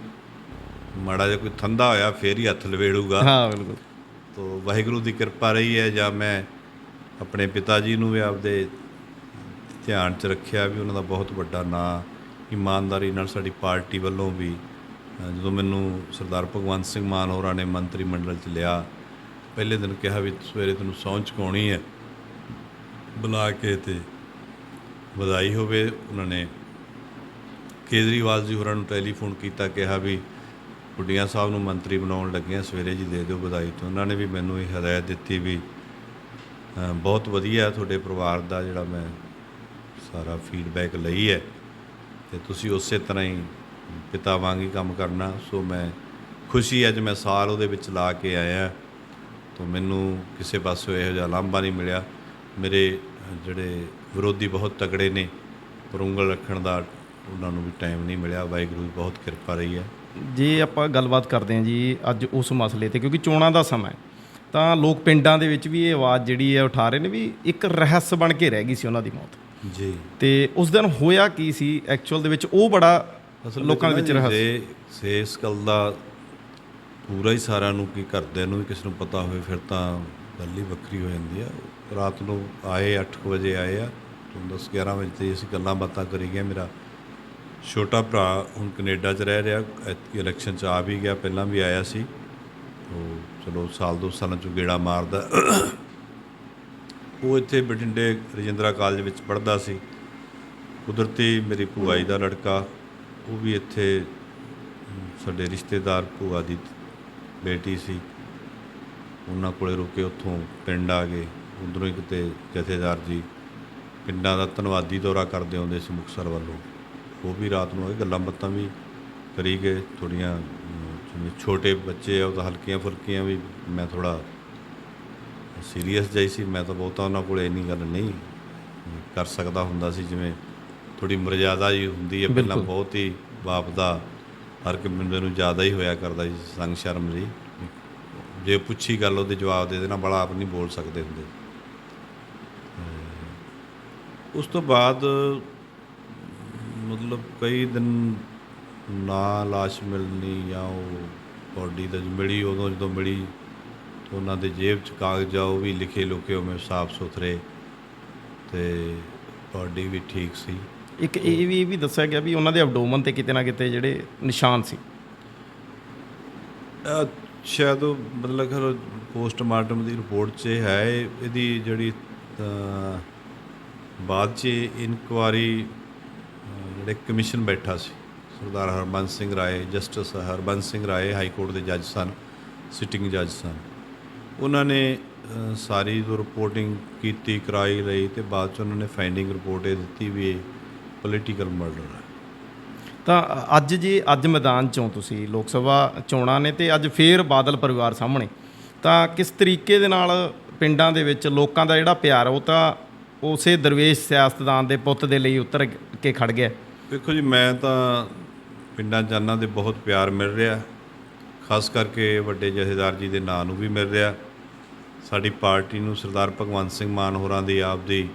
ਮਾੜਾ ਜਿਹਾ ਕੋਈ ਥੰਦਾ ਹੋਇਆ ਫੇਰ ਹੀ ਹੱਥ ਲਵੇੜੂਗਾ। ਹਾਂ ਬਿਲਕੁਲ। ਤੋ ਵਾਹਿਗੁਰੂ ਦੀ ਕਿਰਪਾ ਰਹੀ ਹੈ ਜਾਂ ਮੈਂ ਆਪਣੇ ਪਿਤਾ ਜੀ ਨੂੰ ਵੀ ਆਪਦੇ ਧਿਆਨ 'ਚ ਰੱਖਿਆ ਵੀ ਉਹਨਾਂ ਦਾ ਬਹੁਤ ਵੱਡਾ ਨਾਂ ਇਮਾਨਦਾਰੀ ਨਾਲ ਸਾਡੀ ਪਾਰਟੀ ਵੱਲੋਂ ਵੀ ਜਦੋਂ ਮੈਨੂੰ ਸਰਦਾਰ ਭਗਵੰਤ ਸਿੰਘ ਮਾਨ ਹੋਰਾਂ ਨੇ ਮੰਤਰੀ ਮੰਡਲ 'ਚ ਲਿਆ ਪਹਿਲੇ ਦਿਨ ਕਿਹਾ ਵੀ ਸਵੇਰੇ ਤੈਨੂੰ ਸਹੁੰ ਚੁਕਾਉਣੀ ਹੈ। ਬੁਲਾ ਕੇ ਤੇ ਵਧਾਈ ਹੋਵੇ ਉਹਨਾਂ ਨੇ। ਕੇਜਰੀਵਾਲ ਜੀ ਹੋਰਾਂ ਨੂੰ ਟੈਲੀਫੋਨ ਕੀਤਾ, ਕਿਹਾ ਵੀ ਗੁੱਡੀਆਂ ਸਾਹਿਬ ਨੂੰ ਮੰਤਰੀ ਬਣਾਉਣ ਲੱਗੇ ਆ ਸਵੇਰੇ ਜੀ ਦੇ ਦਿਓ ਵਧਾਈ ਤੋਂ ਉਹਨਾਂ ਨੇ ਵੀ ਮੈਨੂੰ ਇਹ ਹਦਾਇਤ ਦਿੱਤੀ ਵੀ ਬਹੁਤ ਵਧੀਆ ਤੁਹਾਡੇ ਪਰਿਵਾਰ ਦਾ ਜਿਹੜਾ ਮੈਂ ਸਾਰਾ ਫੀਡਬੈਕ ਲਈ ਹੈ ਤੇ ਤੁਸੀਂ ਉਸੇ ਤਰ੍ਹਾਂ ਹੀ ਪਿਤਾ ਵਾਂਗ ਹੀ ਕੰਮ ਕਰਨਾ। ਸੋ ਮੈਂ ਖੁਸ਼ੀ ਅੱਜ ਮੈਂ ਸਾਲ ਉਹਦੇ ਵਿੱਚ ਲਾ ਕੇ ਆਇਆ। ਤਾਂ ਮੈਨੂੰ ਕਿਸੇ ਪਾਸੋਂ ਇਹੋ ਜਿਹਾ ਲਾਂਭਾ ਨਹੀਂ ਮਿਲਿਆ। ਮੇਰੇ ਜਿਹੜੇ ਵਿਰੋਧੀ ਬਹੁਤ ਤਕੜੇ ਨੇ ਪਰ ਉਂਗਲ ਰੱਖਣ ਦਾ ਉਹਨਾਂ ਨੂੰ ਵੀ ਟਾਈਮ ਨਹੀਂ ਮਿਲਿਆ। ਵਾਹਿਗੁਰੂ ਦੀ ਬਹੁਤ ਕਿਰਪਾ ਰਹੀ ਹੈ। ਜੇ ਆਪਾਂ ਗੱਲਬਾਤ ਕਰਦੇ ਹਾਂ ਜੀ ਅੱਜ ਉਸ ਮਸਲੇ ਤੇ ਕਿਉਂਕਿ ਚੋਣਾਂ ਦਾ ਸਮਾਂ ਹੈ ਤਾਂ ਲੋਕ ਪਿੰਡਾਂ ਦੇ ਵਿੱਚ ਵੀ ਇਹ ਆਵਾਜ਼ ਜਿਹੜੀ ਹੈ ਉਠਾ ਰਹੇ ਨੇ ਵੀ ਇੱਕ ਰਹੱਸ ਬਣ ਕੇ ਰਹਿ ਗਈ ਸੀ ਉਹਨਾਂ ਦੀ ਮੌਤ। ਜੀ। ਤੇ ਉਸ ਦਿਨ ਹੋਇਆ ਕੀ ਸੀ? ਐਕਚੁਅਲ ਦੇ ਵਿੱਚ ਉਹ ਬੜਾ ਲੋਕਾਂ ਦੇ ਵਿੱਚ ਰਹੱਸ। ਸੇ ਇਸ ਗੱਲ ਦਾ ਪੂਰਾ ਹੀ ਸਾਰਿਆਂ ਨੂੰ ਕੀ ਘਰਦਿਆਂ ਨੂੰ ਵੀ ਕਿਸੇ ਨੂੰ ਪਤਾ ਹੋਵੇ ਫਿਰ ਤਾਂ ਗੱਲ ਹੀ ਵੱਖਰੀ ਹੋ ਜਾਂਦੀ ਆ। ਰਾਤ ਨੂੰ ਆਏ 8 ਵਜੇ ਆਏ ਆ ਤੋਂ 10 11 ਵਜੇ ਤੇ ਅਸੀਂ ਗੱਲਾਂ ਬਾਤਾਂ ਕਰੀ ਗਏ। ਮੇਰਾ ਛੋਟਾ ਭਰਾ ਹੁਣ ਕੈਨੇਡਾ 'ਚ ਰਹਿ ਰਿਹਾ ਇਲੈਕਸ਼ਨ 'ਚ ਆ ਵੀ ਗਿਆ, ਪਹਿਲਾਂ ਵੀ ਆਇਆ ਸੀ। ਉਹ ਚਲੋ ਸਾਲ ਦੋ ਸਾਲਾਂ 'ਚ ਗੇੜਾ ਮਾਰਦਾ। ਉਹ ਇੱਥੇ ਬਠਿੰਡੇ ਰਜਿੰਦਰਾ ਕਾਲਜ ਵਿੱਚ ਪੜ੍ਹਦਾ ਸੀ। ਕੁਦਰਤੀ ਮੇਰੀ ਭੂਆ ਜੀ ਦਾ ਲੜਕਾ, ਉਹ ਵੀ ਇੱਥੇ ਸਾਡੇ ਰਿਸ਼ਤੇਦਾਰ ਭੂਆ ਦੀ ਬੇਟੀ ਸੀ। ਉਹਨਾਂ ਕੋਲੇ ਰੁਕੇ, ਉੱਥੋਂ ਪਿੰਡ ਆ ਗਏ। ਉਧਰੋਂ ਹੀ ਕਿਤੇ ਜਥੇਦਾਰ ਜੀ ਪਿੰਡਾਂ ਦਾ ਧੰਨਵਾਦੀ ਦੌਰਾ ਕਰਦੇ ਹੁੰਦੇ ਸੀ ਮੁਕਤਸਰ ਵੱਲੋਂ। ਉਹ ਵੀ ਰਾਤ ਨੂੰ ਇਹ ਗੱਲਾਂ ਬਾਤਾਂ ਵੀ ਕਰੀ ਗਏ। ਥੋੜੀਆਂ ਜਿਵੇਂ ਛੋਟੇ ਬੱਚੇ ਆ ਉਹ ਤਾਂ ਹਲਕੀਆਂ ਫੁਲਕੀਆਂ ਵੀ ਮੈਂ ਥੋੜਾ ਸੀਰੀਅਸ ਜਾਈ ਸੀ। ਮੈਂ ਤਾਂ ਬਹੁਤਾ ਉਹਨਾਂ ਕੋਲੇ ਇੰਨੀ ਗੱਲ ਨਹੀਂ ਕਰ ਸਕਦਾ ਹੁੰਦਾ ਸੀ। ਜਿਵੇਂ ਥੋੜੀ ਮਰਜ਼ਾਦਾ ਜੀ ਹੁੰਦੀ ਹੈ ਪਹਿਲਾਂ। ਬਹੁਤ ਹੀ ਬਾਪ ਦਾ ਹਰ ਇੱਕ ਬੰਦੇ ਨੂੰ ਜ਼ਿਆਦਾ ਹੀ ਹੋਇਆ ਕਰਦਾ ਸੀ ਸੰਗ ਸ਼ਰਮ ਜੀ ਜੇ ਪੁੱਛੀ ਗੱਲ ਉਹਦੇ ਜਵਾਬ ਦੇ ਦੇਣਾ ਬੜਾ ਆਪ ਨਹੀਂ ਬੋਲ ਸਕਦੇ ਹੁੰਦੇ। ਉਸ ਤੋਂ ਬਾਅਦ ਮਤਲਬ ਕਈ ਦਿਨ ਨਾ ਲਾਸ਼ ਮਿਲਣੀ ਜਾਂ ਉਹ ਬੋਡੀ ਤਾਂ ਮਿਲੀ ਉਦੋਂ ਜਦੋਂ ਮਿਲੀ ਉਹਨਾਂ ਦੇ ਜੇਬ 'ਚ ਕਾਗਜ਼ ਆ ਉਹ ਵੀ ਲਿਖੇ ਲੁਕੇ ਉਵੇਂ ਸਾਫ਼ ਸੁਥਰੇ ਤੇ ਬੋਡੀ ਵੀ ਠੀਕ ਸੀ। ਇੱਕ ਇਹ ਵੀ ਇਹ ਵੀ ਦੱਸਿਆ ਗਿਆ ਵੀ ਉਹਨਾਂ ਦੇ ਐਬਡੋਮਨ ਤੇ ਕਿਤੇ ਨਾ ਕਿਤੇ ਜਿਹੜੇ ਨਿਸ਼ਾਨ ਸੀ। ਸ਼ਾਇਦ ਉਹ ਮਤਲਬ ਕਿ ਪੋਸਟਮਾਰਟਮ ਦੀ ਰਿਪੋਰਟ 'ਚ ਹੈ ਇਹ- ਇਹਦੀ ਜਿਹੜੀ ਬਾਅਦ 'ਚ ਇਨਕੁਆਰੀ ਜਿਹੜੇ ਕਮਿਸ਼ਨ ਬੈਠਾ ਸੀ, Sardar Harbans Singh Rai, justice Harbans Singh Rai high court ਦੇ ਜੱਜ ਸਨ, ਸਿਟਿੰਗ ਜੱਜ ਸਨ। ਉਹਨਾਂ ਨੇ ਸਾਰੀ ਜੋ ਰਿਪੋਰਟਿੰਗ ਕੀਤੀ, ਕਰਾਈ ਲਈ ਤੇ ਬਾਅਦ 'ਚ ਉਹਨਾਂ ਨੇ ਫਾਈਂਡਿੰਗ ਰਿਪੋਰਟ ਇਹ ਦਿੱਤੀ ਵੀ ਇਹ ਪੋਲੀਟੀਕਲ ਮਰਡਰ ਹੈ। ਤਾਂ ਅੱਜ ਜੇ, ਅੱਜ ਮੈਦਾਨ ਚੋਂ ਤੁਸੀਂ ਲੋਕ ਸਭਾ ਚੋਣਾਂ ਨੇ ਤੇ ਅੱਜ ਫੇਰ ਬਾਦਲ ਪਰਿਵਾਰ ਸਾਹਮਣੇ। ਤਾਂ ਕਿਸ ਤਰੀਕੇ ਦੇ ਨਾਲ ਪਿੰਡਾਂ ਦੇ ਵਿੱਚ ਲੋਕਾਂ ਦਾ ਜਿਹੜਾ ਪਿਆਰ ਉਹ ਤਾਂ ਉਸੇ ਦਰਵੇਸ਼ ਸਿਆਸਤਦਾਨ ਦੇ ਪੁੱਤ ਦੇ ਲਈ ਉਤਰ ਕੇ ਖੜ ਗਿਆ। ਦੇਖੋ ਜੀ, ਮੈਂ ਤਾਂ ਪਿੰਡਾਂ ਜਾਨਾਂ ਦੇ ਬਹੁਤ ਪਿਆਰ ਮਿਲ ਰਿਹਾ। ਖਾਸ ਕਰਕੇ ਵੱਡੇ ਜਥੇਦਾਰ ਜੀ ਦੇ ਨਾਂ ਨੂੰ ਵੀ ਮਿਲ ਰਿਹਾ। ਸਾਡੀ ਪਾਰਟੀ ਨੂੰ ਸਰਦਾਰ ਭਗਵੰਤ ਸਿੰਘ ਮਾਨ ਹੋਰਾਂ ਦੀ ਆਪਦੀ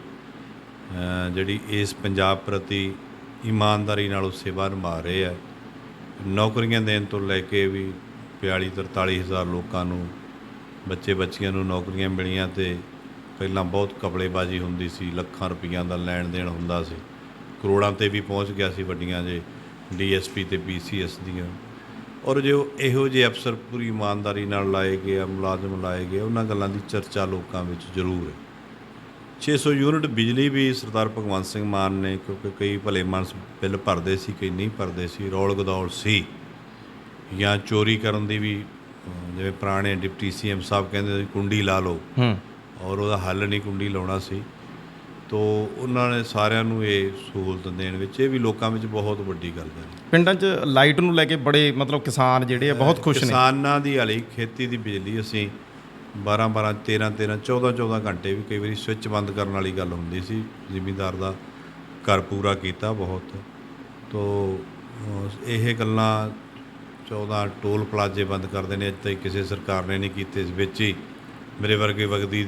ਜਿਹੜੀ ਇਸ ਪੰਜਾਬ ਪ੍ਰਤੀ ਇਮਾਨਦਾਰੀ ਨਾਲ ਉਹ ਸੇਵਾ ਨਿਭਾ ਰਹੇ ਆ। ਨੌਕਰੀਆਂ ਦੇਣ ਤੋਂ ਲੈ ਕੇ ਵੀ 42 43 ਹਜ਼ਾਰ ਲੋਕਾਂ ਨੂੰ ਬੱਚੇ ਬੱਚੀਆਂ ਨੂੰ ਨੌਕਰੀਆਂ ਮਿਲੀਆਂ ਤੇ ਪਹਿਲਾਂ ਬਹੁਤ ਕਪੜੇਬਾਜ਼ੀ ਹੁੰਦੀ ਸੀ, ਲੱਖਾਂ ਰੁਪਈਆਂ ਦਾ ਲੈਣ ਦੇਣ ਹੁੰਦਾ ਸੀ। ਕਰੋੜਾਂ ਤੇ ਵੀ ਪਹੁੰਚ ਗਿਆ ਸੀ ਵੱਡੀਆਂ ਜੇ ਡੀਐਸਪੀ ਤੇ ਪੀਸੀਐਸ ਦੀਆਂ। ਔਰ ਜੋ ਇਹੋ ਜਿਹੇ ਅਫਸਰ ਪੂਰੀ ਇਮਾਨਦਾਰੀ ਨਾਲ ਲਾਏ ਗਏ ਆ, ਮੁਲਾਜ਼ਮ ਲਾਏ ਗਏ ਉਹਨਾਂ ਗੱਲਾਂ ਦੀ ਚਰਚਾ ਲੋਕਾਂ ਵਿੱਚ ਜ਼ਰੂਰ ਹੈ। 600 ਯੂਨਿਟ ਬਿਜਲੀ ਵੀ ਸਰਦਾਰ ਭਗਵੰਤ ਸਿੰਘ ਮਾਨ ਨੇ, ਕਿਉਂਕਿ ਕਈ ਭਲੇ ਮਾਨਸ ਬਿੱਲ ਭਰਦੇ ਸੀ, ਕਈ ਨਹੀਂ ਭਰਦੇ ਸੀ ਰੌਲ ਗਦੌਲ ਸੀ। ਜਾਂ ਚੋਰੀ ਕਰਨ ਦੀ ਵੀ ਜਿਵੇਂ ਪੁਰਾਣੇ ਡਿਪਟੀ ਸੀਐਮ ਸਾਹਿਬ ਕਹਿੰਦੇ ਸੀ, ਕੁੰਡੀ ਲਾ ਲਓ। ਹੂੰ। ਔਰ ਉਹਦਾ ਹੱਲ ਨਹੀਂ ਕੁੰਡੀ ਲਾਉਣਾ ਸੀ। ਤੋ ਉਹਨਾਂ ਨੇ ਸਾਰਿਆਂ ਨੂੰ ਇਹ ਸਹੂਲਤ ਦੇਣ ਵਿੱਚ ਇਹ ਵੀ ਲੋਕਾਂ ਵਿੱਚ ਬਹੁਤ ਵੱਡੀ ਗੱਲ ਹੈ। ਪਿੰਡਾਂ 'ਚ ਲਾਈਟ ਨੂੰ ਲੈ ਕੇ ਬੜੇ ਮਤਲਬ ਕਿਸਾਨ ਜਿਹੜੇ ਆ ਬਹੁਤ ਖੁਸ਼ ਨੇ। ਕਿਸਾਨਾਂ ਦੀ ਹਾਲੀ ਖੇਤੀ ਦੀ ਬਿਜਲੀ ਅਸੀਂ 12 12 13 13 14 14 ਘੰਟੇ ਵੀ ਕਈ ਵਾਰੀ ਸਵਿੱਚ ਬੰਦ ਕਰਨ ਵਾਲੀ ਗੱਲ ਹੁੰਦੀ ਸੀ। ਜ਼ਿਮੀਂਦਾਰ ਦਾ ਘਰ ਪੂਰਾ ਕੀਤਾ ਬਹੁਤ। ਤੋ ਇਹ ਗੱਲਾਂ 14 ਟੋਲ ਪਲਾਜ਼ੇ ਬੰਦ ਕਰਦੇ ਨੇ ਅਜੇ ਤੱਕ ਕਿਸੇ ਸਰਕਾਰ ਨੇ ਨਹੀਂ ਕੀਤੇ ਇਸ ਵਿੱਚ ਹੀ। ਮੇਰੇ ਵਰਗੇ ਵਗਦੀ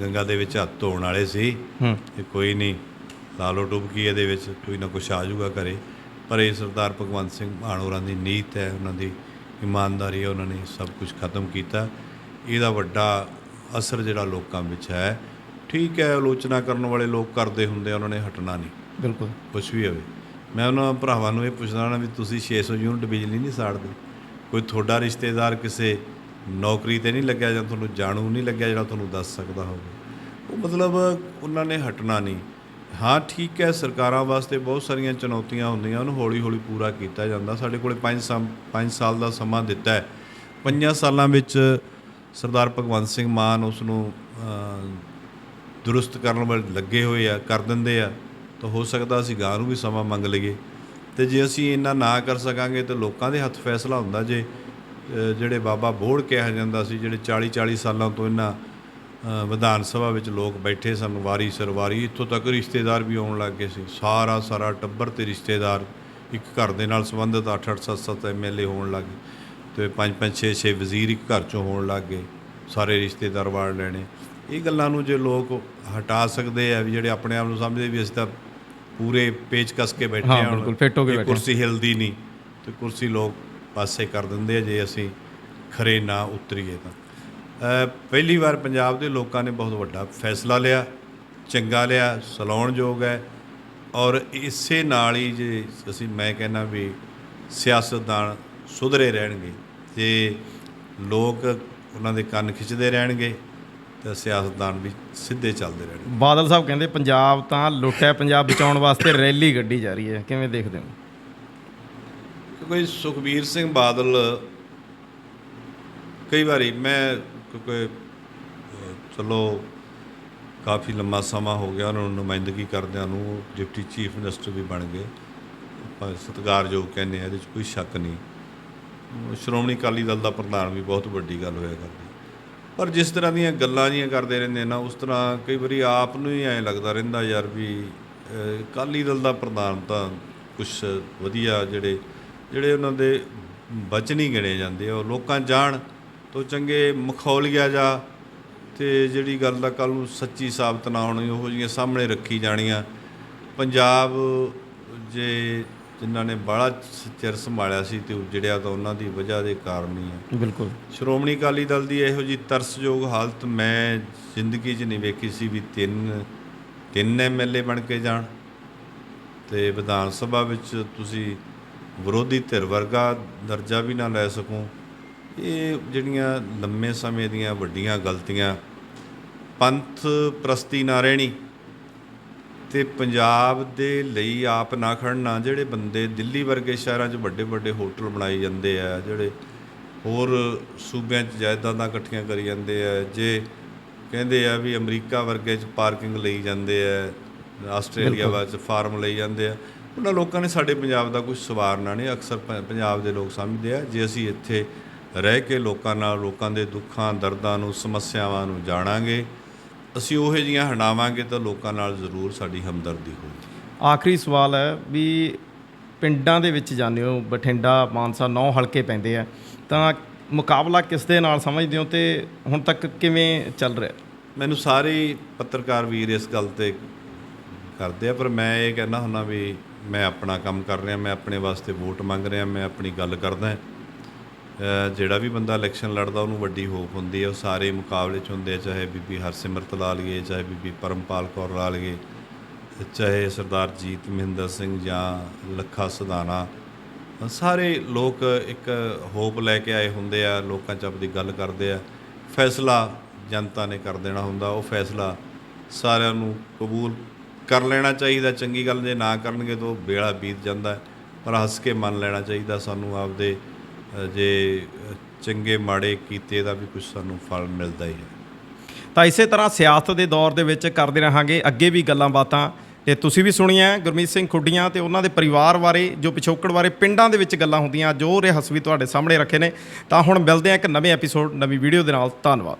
ਗੰਗਾ ਦੇ ਵਿੱਚ ਹੱਥ ਧੋਣ ਵਾਲੇ ਸੀ। ਹੂੰ। ਕਿ ਕੋਈ ਨਹੀਂ ਲਾ ਲਓ ਡੁਬਕੀ ਇਹਦੇ ਵਿੱਚ ਕੋਈ ਨਾ ਕੁਛ ਆ ਜਾਊਗਾ ਘਰੇ। ਪਰ ਇਹ ਸਰਦਾਰ ਭਗਵੰਤ ਸਿੰਘ ਮਾਨ ਹੋਰਾਂ ਦੀ ਨੀਤ ਹੈ ਉਹਨਾਂ ਦੀ ਇਮਾਨਦਾਰੀ ਹੈ ਉਹਨਾਂ ਨੇ ਸਭ ਕੁਝ ਖਤਮ ਕੀਤਾ। ਇਹਦਾ ਵੱਡਾ ਅਸਰ ਜਿਹੜਾ ਲੋਕਾਂ ਵਿੱਚ ਹੈ ਠੀਕ ਹੈ ਆਲੋਚਨਾ ਕਰਨ ਵਾਲੇ ਲੋਕ ਕਰਦੇ ਹੁੰਦੇ ਆ, ਉਹਨਾਂ ਨੇ ਹਟਣਾ ਨਹੀਂ। ਬਿਲਕੁਲ। ਕੁਛ ਵੀ ਹੋਵੇ। ਮੈਂ ਉਹਨਾਂ ਭਰਾਵਾਂ ਨੂੰ ਇਹ ਪੁੱਛਦਾ ਨਾ ਵੀ ਤੁਸੀਂ 600 ਯੂਨਿਟ ਬਿਜਲੀ ਨਹੀਂ ਸਾੜਦੇ? ਕੋਈ ਤੁਹਾਡਾ ਰਿਸ਼ਤੇਦਾਰ ਕਿਸੇ ਨੌਕਰੀ ਤੇ ਨਹੀਂ ਲੱਗਿਆ ਜਾਂ ਤੁਹਾਨੂੰ ਜਾਣੂ ਨਹੀਂ ਲੱਗਿਆ ਜਿਹੜਾ ਤੁਹਾਨੂੰ ਦੱਸ ਸਕਦਾ ਹੋਵੇ। ਉਹ ਮਤਲਬ ਉਹਨਾਂ ਨੇ ਹਟਣਾ ਨਹੀਂ। ਹਾਂ, ਠੀਕ ਹੈ, ਸਰਕਾਰਾਂ ਵਾਸਤੇ ਬਹੁਤ ਸਾਰੀਆਂ ਚੁਣੌਤੀਆਂ ਹੁੰਦੀਆਂ, ਉਹਨੂੰ ਹੌਲੀ ਹੌਲੀ ਪੂਰਾ ਕੀਤਾ ਜਾਂਦਾ। ਸਾਡੇ ਕੋਲੇ 5 ਸਾਲ 5 ਸਾਲ ਦਾ ਸਮਾਂ ਦਿੱਤਾ ਹੈ। ਪੰਜਾਂ ਸਾਲਾਂ ਵਿੱਚ ਸਰਦਾਰ ਭਗਵੰਤ ਸਿੰਘ ਮਾਨ ਉਸ ਨੂੰ ਦਰੁਸਤ ਕਰਨ ਵਾਲੇ ਲੱਗੇ ਹੋਏ ਆ, ਕਰ ਦਿੰਦੇ ਆ। ਤਾਂ ਹੋ ਸਕਦਾ ਅਸੀਂ ਗਾਂ ਨੂੰ ਵੀ ਸਮਾਂ ਮੰਗ ਲਈਏ। ਤੇ ਜੇ ਅਸੀਂ ਇੰਨਾ ਨਾ ਕਰ ਸਕਾਂਗੇ ਤਾਂ ਲੋਕਾਂ ਦੇ ਹੱਥ ਫੈਸਲਾ ਹੁੰਦਾ ਜੇ ਜਿਹੜੇ ਬਾਬਾ ਬੋੜ ਕਿਹਾ ਜਾਂਦਾ ਸੀ ਜਿਹੜੇ 40 40 ਸਾਲਾਂ ਤੋਂ ਇਹਨਾਂ ਵਿਧਾਨ ਸਭਾ ਵਿੱਚ ਲੋਕ ਬੈਠੇ ਸਨ ਵਾਰੀ ਸਿਰ ਵਾਰੀ ਇੱਥੋਂ ਤੱਕ ਰਿਸ਼ਤੇਦਾਰ ਵੀ ਆਉਣ ਲੱਗ ਗਏ ਸੀ ਸਾਰਾ ਸਾਰਾ ਟੱਬਰ ਤੇ ਰਿਸ਼ਤੇਦਾਰ ਇੱਕ ਘਰ ਦੇ ਨਾਲ ਸੰਬੰਧਿਤ 8-8 7-7 ਐਮਐਲਏ ਹੋਣ ਲੱਗ ਗਏ ਤੇ 5-5 6-6 ਵਜ਼ੀਰ ਇੱਕ ਘਰ ਚੋਂ ਹੋਣ ਲੱਗ ਗਏ ਸਾਰੇ ਰਿਸ਼ਤੇਦਾਰ ਵਾੜ ਲੈਣੇ ਇਹ ਗੱਲਾਂ ਨੂੰ ਜੇ ਲੋਕ ਹਟਾ ਸਕਦੇ ਆ ਵੀ ਜਿਹੜੇ ਆਪਣੇ ਆਪ ਨੂੰ ਸਮਝਦੇ ਵੀ ਅਸੀਂ ਤਾਂ ਪੂਰੇ ਪੇਚ ਕਸ ਕੇ ਬੈਠੇ ਹੁਣ ਬਿਲਕੁਲ, ਫਿੱਟ ਹੋ ਕੇ ਬੈਠੇ। ਕੁਰਸੀ ਹਿਲਦੀ ਨਹੀਂ ਤੇ ਕੁਰਸੀ ਲੋਕ ਪਾਸੇ ਕਰ ਦਿੰਦੇ ਆ, ਜੇ ਅਸੀਂ ਖਰੇ ਨਾ ਉਤਰੀਏ ਤਾਂ। ਪਹਿਲੀ ਵਾਰ ਪੰਜਾਬ ਦੇ ਲੋਕਾਂ ਨੇ ਬਹੁਤ ਵੱਡਾ ਫੈਸਲਾ ਲਿਆ, ਚੰਗਾ ਲਿਆ ਸਲਾਉਣ ਯੋਗ ਹੈ। ਔਰ ਇਸੇ ਨਾਲ ਹੀ ਜੇ ਅਸੀਂ, ਮੈਂ ਕਹਿੰਦਾ ਵੀ ਸਿਆਸਤਦਾਨ ਸੁਧਰੇ ਰਹਿਣਗੇ। ਜੇ ਲੋਕ ਉਹਨਾਂ ਦੇ ਕੰਨ ਖਿੱਚਦੇ ਰਹਿਣਗੇ, ਤਾਂ ਸਿਆਸਤਦਾਨ ਵੀ ਸਿੱਧੇ ਚੱਲਦੇ ਰਹਿਣਗੇ। ਬਾਦਲ ਸਾਹਿਬ ਕਹਿੰਦੇ, ਪੰਜਾਬ ਤਾਂ ਲੁੱਟਿਆ ਪੰਜਾਬ ਬਚਾਉਣ ਵਾਸਤੇ ਰੈਲੀ ਕੱਢੀ ਜਾ ਰਹੀ ਹੈ। ਕਿਵੇਂ ਦੇਖਦੇ ਹੋ? ਕੋਈ ਸੁਖਬੀਰ ਸਿੰਘ ਬਾਦਲ, ਕਈ ਵਾਰੀ ਮੈਂ ਕਿਉਂਕਿ ਚਲੋ ਕਾਫੀ ਲੰਮਾ ਸਮਾਂ ਹੋ ਗਿਆ, ਉਹਨਾਂ ਨੂੰ ਨੁਮਾਇੰਦਗੀ ਕਰਦਿਆਂ ਨੂੰ ਡਿਪਟੀ ਚੀਫ ਮਿਨਿਸਟਰ ਵੀ ਬਣ ਗਏ। ਸਤਿਕਾਰਯੋਗ ਕਹਿੰਦੇ ਆ ਇਹਦੇ 'ਚ ਕੋਈ ਸ਼ੱਕ ਨਹੀਂ। ਸ਼੍ਰੋਮਣੀ ਅਕਾਲੀ ਦਲ ਦਾ ਪ੍ਰਧਾਨ ਵੀ ਬਹੁਤ ਵੱਡੀ ਗੱਲ ਹੋਇਆ ਕਰਦੀ। ਪਰ ਜਿਸ ਤਰ੍ਹਾਂ ਦੀਆਂ ਗੱਲਾਂ ਜੀਆਂ ਕਰਦੇ ਰਹਿੰਦੇ ਨਾ, ਉਸ ਤਰ੍ਹਾਂ ਕਈ ਵਾਰੀ ਆਪ ਨੂੰ ਹੀ ਐਂ ਲੱਗਦਾ ਰਹਿੰਦਾ ਯਾਰ ਵੀ ਅਕਾਲੀ ਦਲ ਦਾ ਪ੍ਰਧਾਨ ਤਾਂ ਕੁਝ ਵਧੀਆ ਜਿਹੜੇ ਜਿਹੜੇ ਉਹਨਾਂ ਦੇ ਬਚਨ ਗਿਣੇ ਜਾਂਦੇ ਆ ਉਹ ਲੋਕਾਂ ਜਾਣ ਤੋਂ ਚੰਗੇ ਮਖੌਲੀਆ ਜਾ ਤੇ ਜਿਹੜੀ ਗੱਲ ਦਾ ਕੱਲ ਨੂੰ ਸੱਚੀ ਸਾਬਤ ਨਾ ਹੋਣੀ ਉਹੋ ਜਿਹੀਆਂ ਸਾਹਮਣੇ ਰੱਖੀ ਜਾਣੀਆਂ। ਪੰਜਾਬ ਜੇ ਜਿਨ੍ਹਾਂ ਨੇ ਬੜਾ ਚਿਰ ਸੰਭਾਲਿਆ ਸੀ ਤੇ ਉਜੜਿਆ ਤਾਂ ਉਹਨਾਂ ਦੀ ਵਜ੍ਹਾ ਦੇ ਕਾਰਨ ਹੀ ਹੈ ਬਿਲਕੁਲ। ਸ਼੍ਰੋਮਣੀ ਅਕਾਲੀ ਦਲ ਦੀ ਇਹੋ ਜੀ ਤਰਸਯੋਗ ਹਾਲਤ ਮੈਂ ਜ਼ਿੰਦਗੀ 'ਚ ਨਹੀਂ ਵੇਖੀ ਸੀ ਵੀ ਤਿੰਨ ਤਿੰਨ ਐਮਐਲਏ ਬਣ ਕੇ ਜਾਣ। ਤੇ ਵਿਧਾਨ ਸਭਾ ਵਿੱਚ ਤੁਸੀਂ ਵਿਰੋਧੀ ਧਿਰ ਵਰਗਾ ਦਰਜਾ ਵੀ ਨਾ ਲੈ ਸਕੋ। ਇਹ ਜਿਹੜੀਆਂ ਲੰਮੇ ਸਮੇਂ ਦੀਆਂ ਵੱਡੀਆਂ ਗਲਤੀਆਂ ਪੰਥ ਪ੍ਰਸਤੀ ਨਾ ਰਹਿਣੀ ਤੇ ਪੰਜਾਬ ਦੇ ਲਈ ਆਪ ਨਾ ਖੜਨਾ ਜਿਹੜੇ ਬੰਦੇ ਦਿੱਲੀ ਵਰਗੇ ਸ਼ਹਿਰਾਂ 'ਚ ਵੱਡੇ ਵੱਡੇ ਹੋਟਲ ਬਣਾਈ ਜਾਂਦੇ ਆ ਜਿਹੜੇ ਹੋਰ ਸੂਬਿਆਂ 'ਚ ਜਾਇਦਾਦਾਂ ਇਕੱਠੀਆਂ ਕਰੀ ਜਾਂਦੇ ਆ ਜੇ ਕਹਿੰਦੇ ਆ ਵੀ ਅਮਰੀਕਾ ਵਰਗੇ 'ਚ ਪਾਰਕਿੰਗ ਲਈ ਜਾਂਦੇ ਆ ਆਸਟ੍ਰੇਲੀਆ ਵਿੱਚ ਫਾਰਮ ਲਈ ਜਾਂਦੇ ਆ ਉਹਨਾਂ ਲੋਕਾਂ ਨੇ ਸਾਡੇ ਪੰਜਾਬ ਦਾ ਕੁਝ ਸਵਾਰਨਾ ਨਹੀਂ ਅਕਸਰ ਪੰਜਾਬ ਦੇ ਲੋਕ ਸਮਝਦੇ ਆ ਜੇ ਅਸੀਂ ਇੱਥੇ ਰਹਿ ਕੇ ਲੋਕਾਂ ਨਾਲ ਲੋਕਾਂ ਦੇ ਦੁੱਖਾਂ ਦਰਦਾਂ ਨੂੰ ਸਮੱਸਿਆਵਾਂ ਨੂੰ ਜਾਣਾਂਗੇ ਅਸੀਂ ਉਹੋ ਜਿਹੀਆਂ ਹਟਾਵਾਂਗੇ ਤਾਂ ਲੋਕਾਂ ਨਾਲ ਜ਼ਰੂਰ ਸਾਡੀ ਹਮਦਰਦੀ ਹੋਵੇਗੀ ਆਖਰੀ ਸਵਾਲ ਹੈ ਵੀ ਪਿੰਡਾਂ ਦੇ ਵਿੱਚ ਜਾਂਦੇ ਹੋ ਬਠਿੰਡਾ ਮਾਨਸਾ ਨੌ ਹਲਕੇ ਪੈਂਦੇ ਆ ਤਾਂ ਮੁਕਾਬਲਾ ਕਿਸ ਦੇ ਨਾਲ ਸਮਝਦੇ ਹੋ ਤੇ ਹੁਣ ਤੱਕ ਕਿਵੇਂ ਚੱਲ ਰਿਹਾ? ਮੈਨੂੰ ਸਾਰੇ ਪੱਤਰਕਾਰ ਵੀਰ ਇਸ ਗੱਲ ਤੇ ਕਰਦੇ ਆ ਪਰ ਮੈਂ ਇਹ ਕਹਿਣਾ ਹੁੰਦਾ ਵੀ ਮੈਂ ਆਪਣਾ ਕੰਮ ਕਰ ਰਿਹਾ, ਮੈਂ ਆਪਣੇ ਵਾਸਤੇ ਵੋਟ ਮੰਗ ਰਿਹਾ, ਮੈਂ ਆਪਣੀ ਗੱਲ ਕਰਦਾ ਜਿਹੜਾ ਵੀ ਬੰਦਾ ਇਲੈਕਸ਼ਨ ਲੜਦਾ, ਉਹਨੂੰ ਵੱਡੀ ਹੋਪ ਹੁੰਦੀ ਹੈ, ਉਹ ਸਾਰੇ ਮੁਕਾਬਲੇ 'ਚ ਹੁੰਦੇ ਆ, ਚਾਹੇ ਬੀਬੀ ਹਰਸਿਮਰਤ ਲਾਲ ਗਏ, ਚਾਹੇ ਬੀਬੀ ਪਰਮਪਾਲ ਕੌਰ ਲਾਲ ਗਏ, ਚਾਹੇ ਸਰਦਾਰ ਜੀਤ ਮਹਿੰਦਰ ਸਿੰਘ ਜਾਂ ਲੱਖਾ ਸਦਾਨਾ ਸਾਰੇ ਲੋਕ ਇੱਕ ਹੋਪ ਲੈ ਕੇ ਆਏ ਹੁੰਦੇ ਆ, ਲੋਕਾਂ 'ਚ ਆਪਣੀ ਗੱਲ ਕਰਦੇ ਆ। ਫੈਸਲਾ ਜਨਤਾ ਨੇ ਕਰ ਦੇਣਾ ਹੁੰਦਾ, ਉਹ ਫੈਸਲਾ ਸਾਰਿਆਂ ਨੂੰ ਕਬੂਲ ਕਰ ਲੈਣਾ ਚਾਹੀਦਾ, ਚੰਗੀ ਗੱਲ ਜੇ ਨਾ ਕਰਨਗੇ ਤਾਂ ਉਹ ਵੇਲਾ ਬੀਤ ਜਾਂਦਾ ਪਰ ਹੱਸ ਕੇ ਮੰਨ ਲੈਣਾ ਚਾਹੀਦਾ, ਸਾਨੂੰ ਆਪਦੇ ਜੇ ਚੰਗੇ ਮਾੜੇ ਕੀਤੇ ਦਾ ਵੀ ਕੁਝ ਸਾਨੂੰ ਫਲ ਮਿਲਦਾ ਹੀ ਹੈ। ਤਾਂ ਇਸੇ ਤਰ੍ਹਾਂ ਸਿਆਸਤ ਦੇ ਦੌਰ ਦੇ ਵਿੱਚ ਕਰਦੇ ਰਹਾਂਗੇ ਅੱਗੇ ਵੀ ਗੱਲਾਂ ਬਾਤਾਂ। ਤੇ ਤੁਸੀਂ ਵੀ ਸੁਣੀਆਂ, ਗੁਰਮੀਤ ਸਿੰਘ ਖੁੱਡੀਆਂ ਤੇ ਉਹਨਾਂ ਦੇ ਪਰਿਵਾਰ ਬਾਰੇ, ਜੋ ਪਿਛੋਕੜ ਬਾਰੇ ਪਿੰਡਾਂ ਦੇ ਵਿੱਚ ਗੱਲਾਂ ਹੁੰਦੀਆਂ, ਜੋ ਰਹੱਸ ਵੀ ਤੁਹਾਡੇ ਸਾਹਮਣੇ ਰੱਖੇ ਨੇ। ਤਾਂ ਹੁਣ ਮਿਲਦੇ ਆ ਇੱਕ ਨਵੇਂ ਐਪੀਸੋਡ, ਨਵੀਂ ਵੀਡੀਓ ਦੇ ਨਾਲ। ਧੰਨਵਾਦ।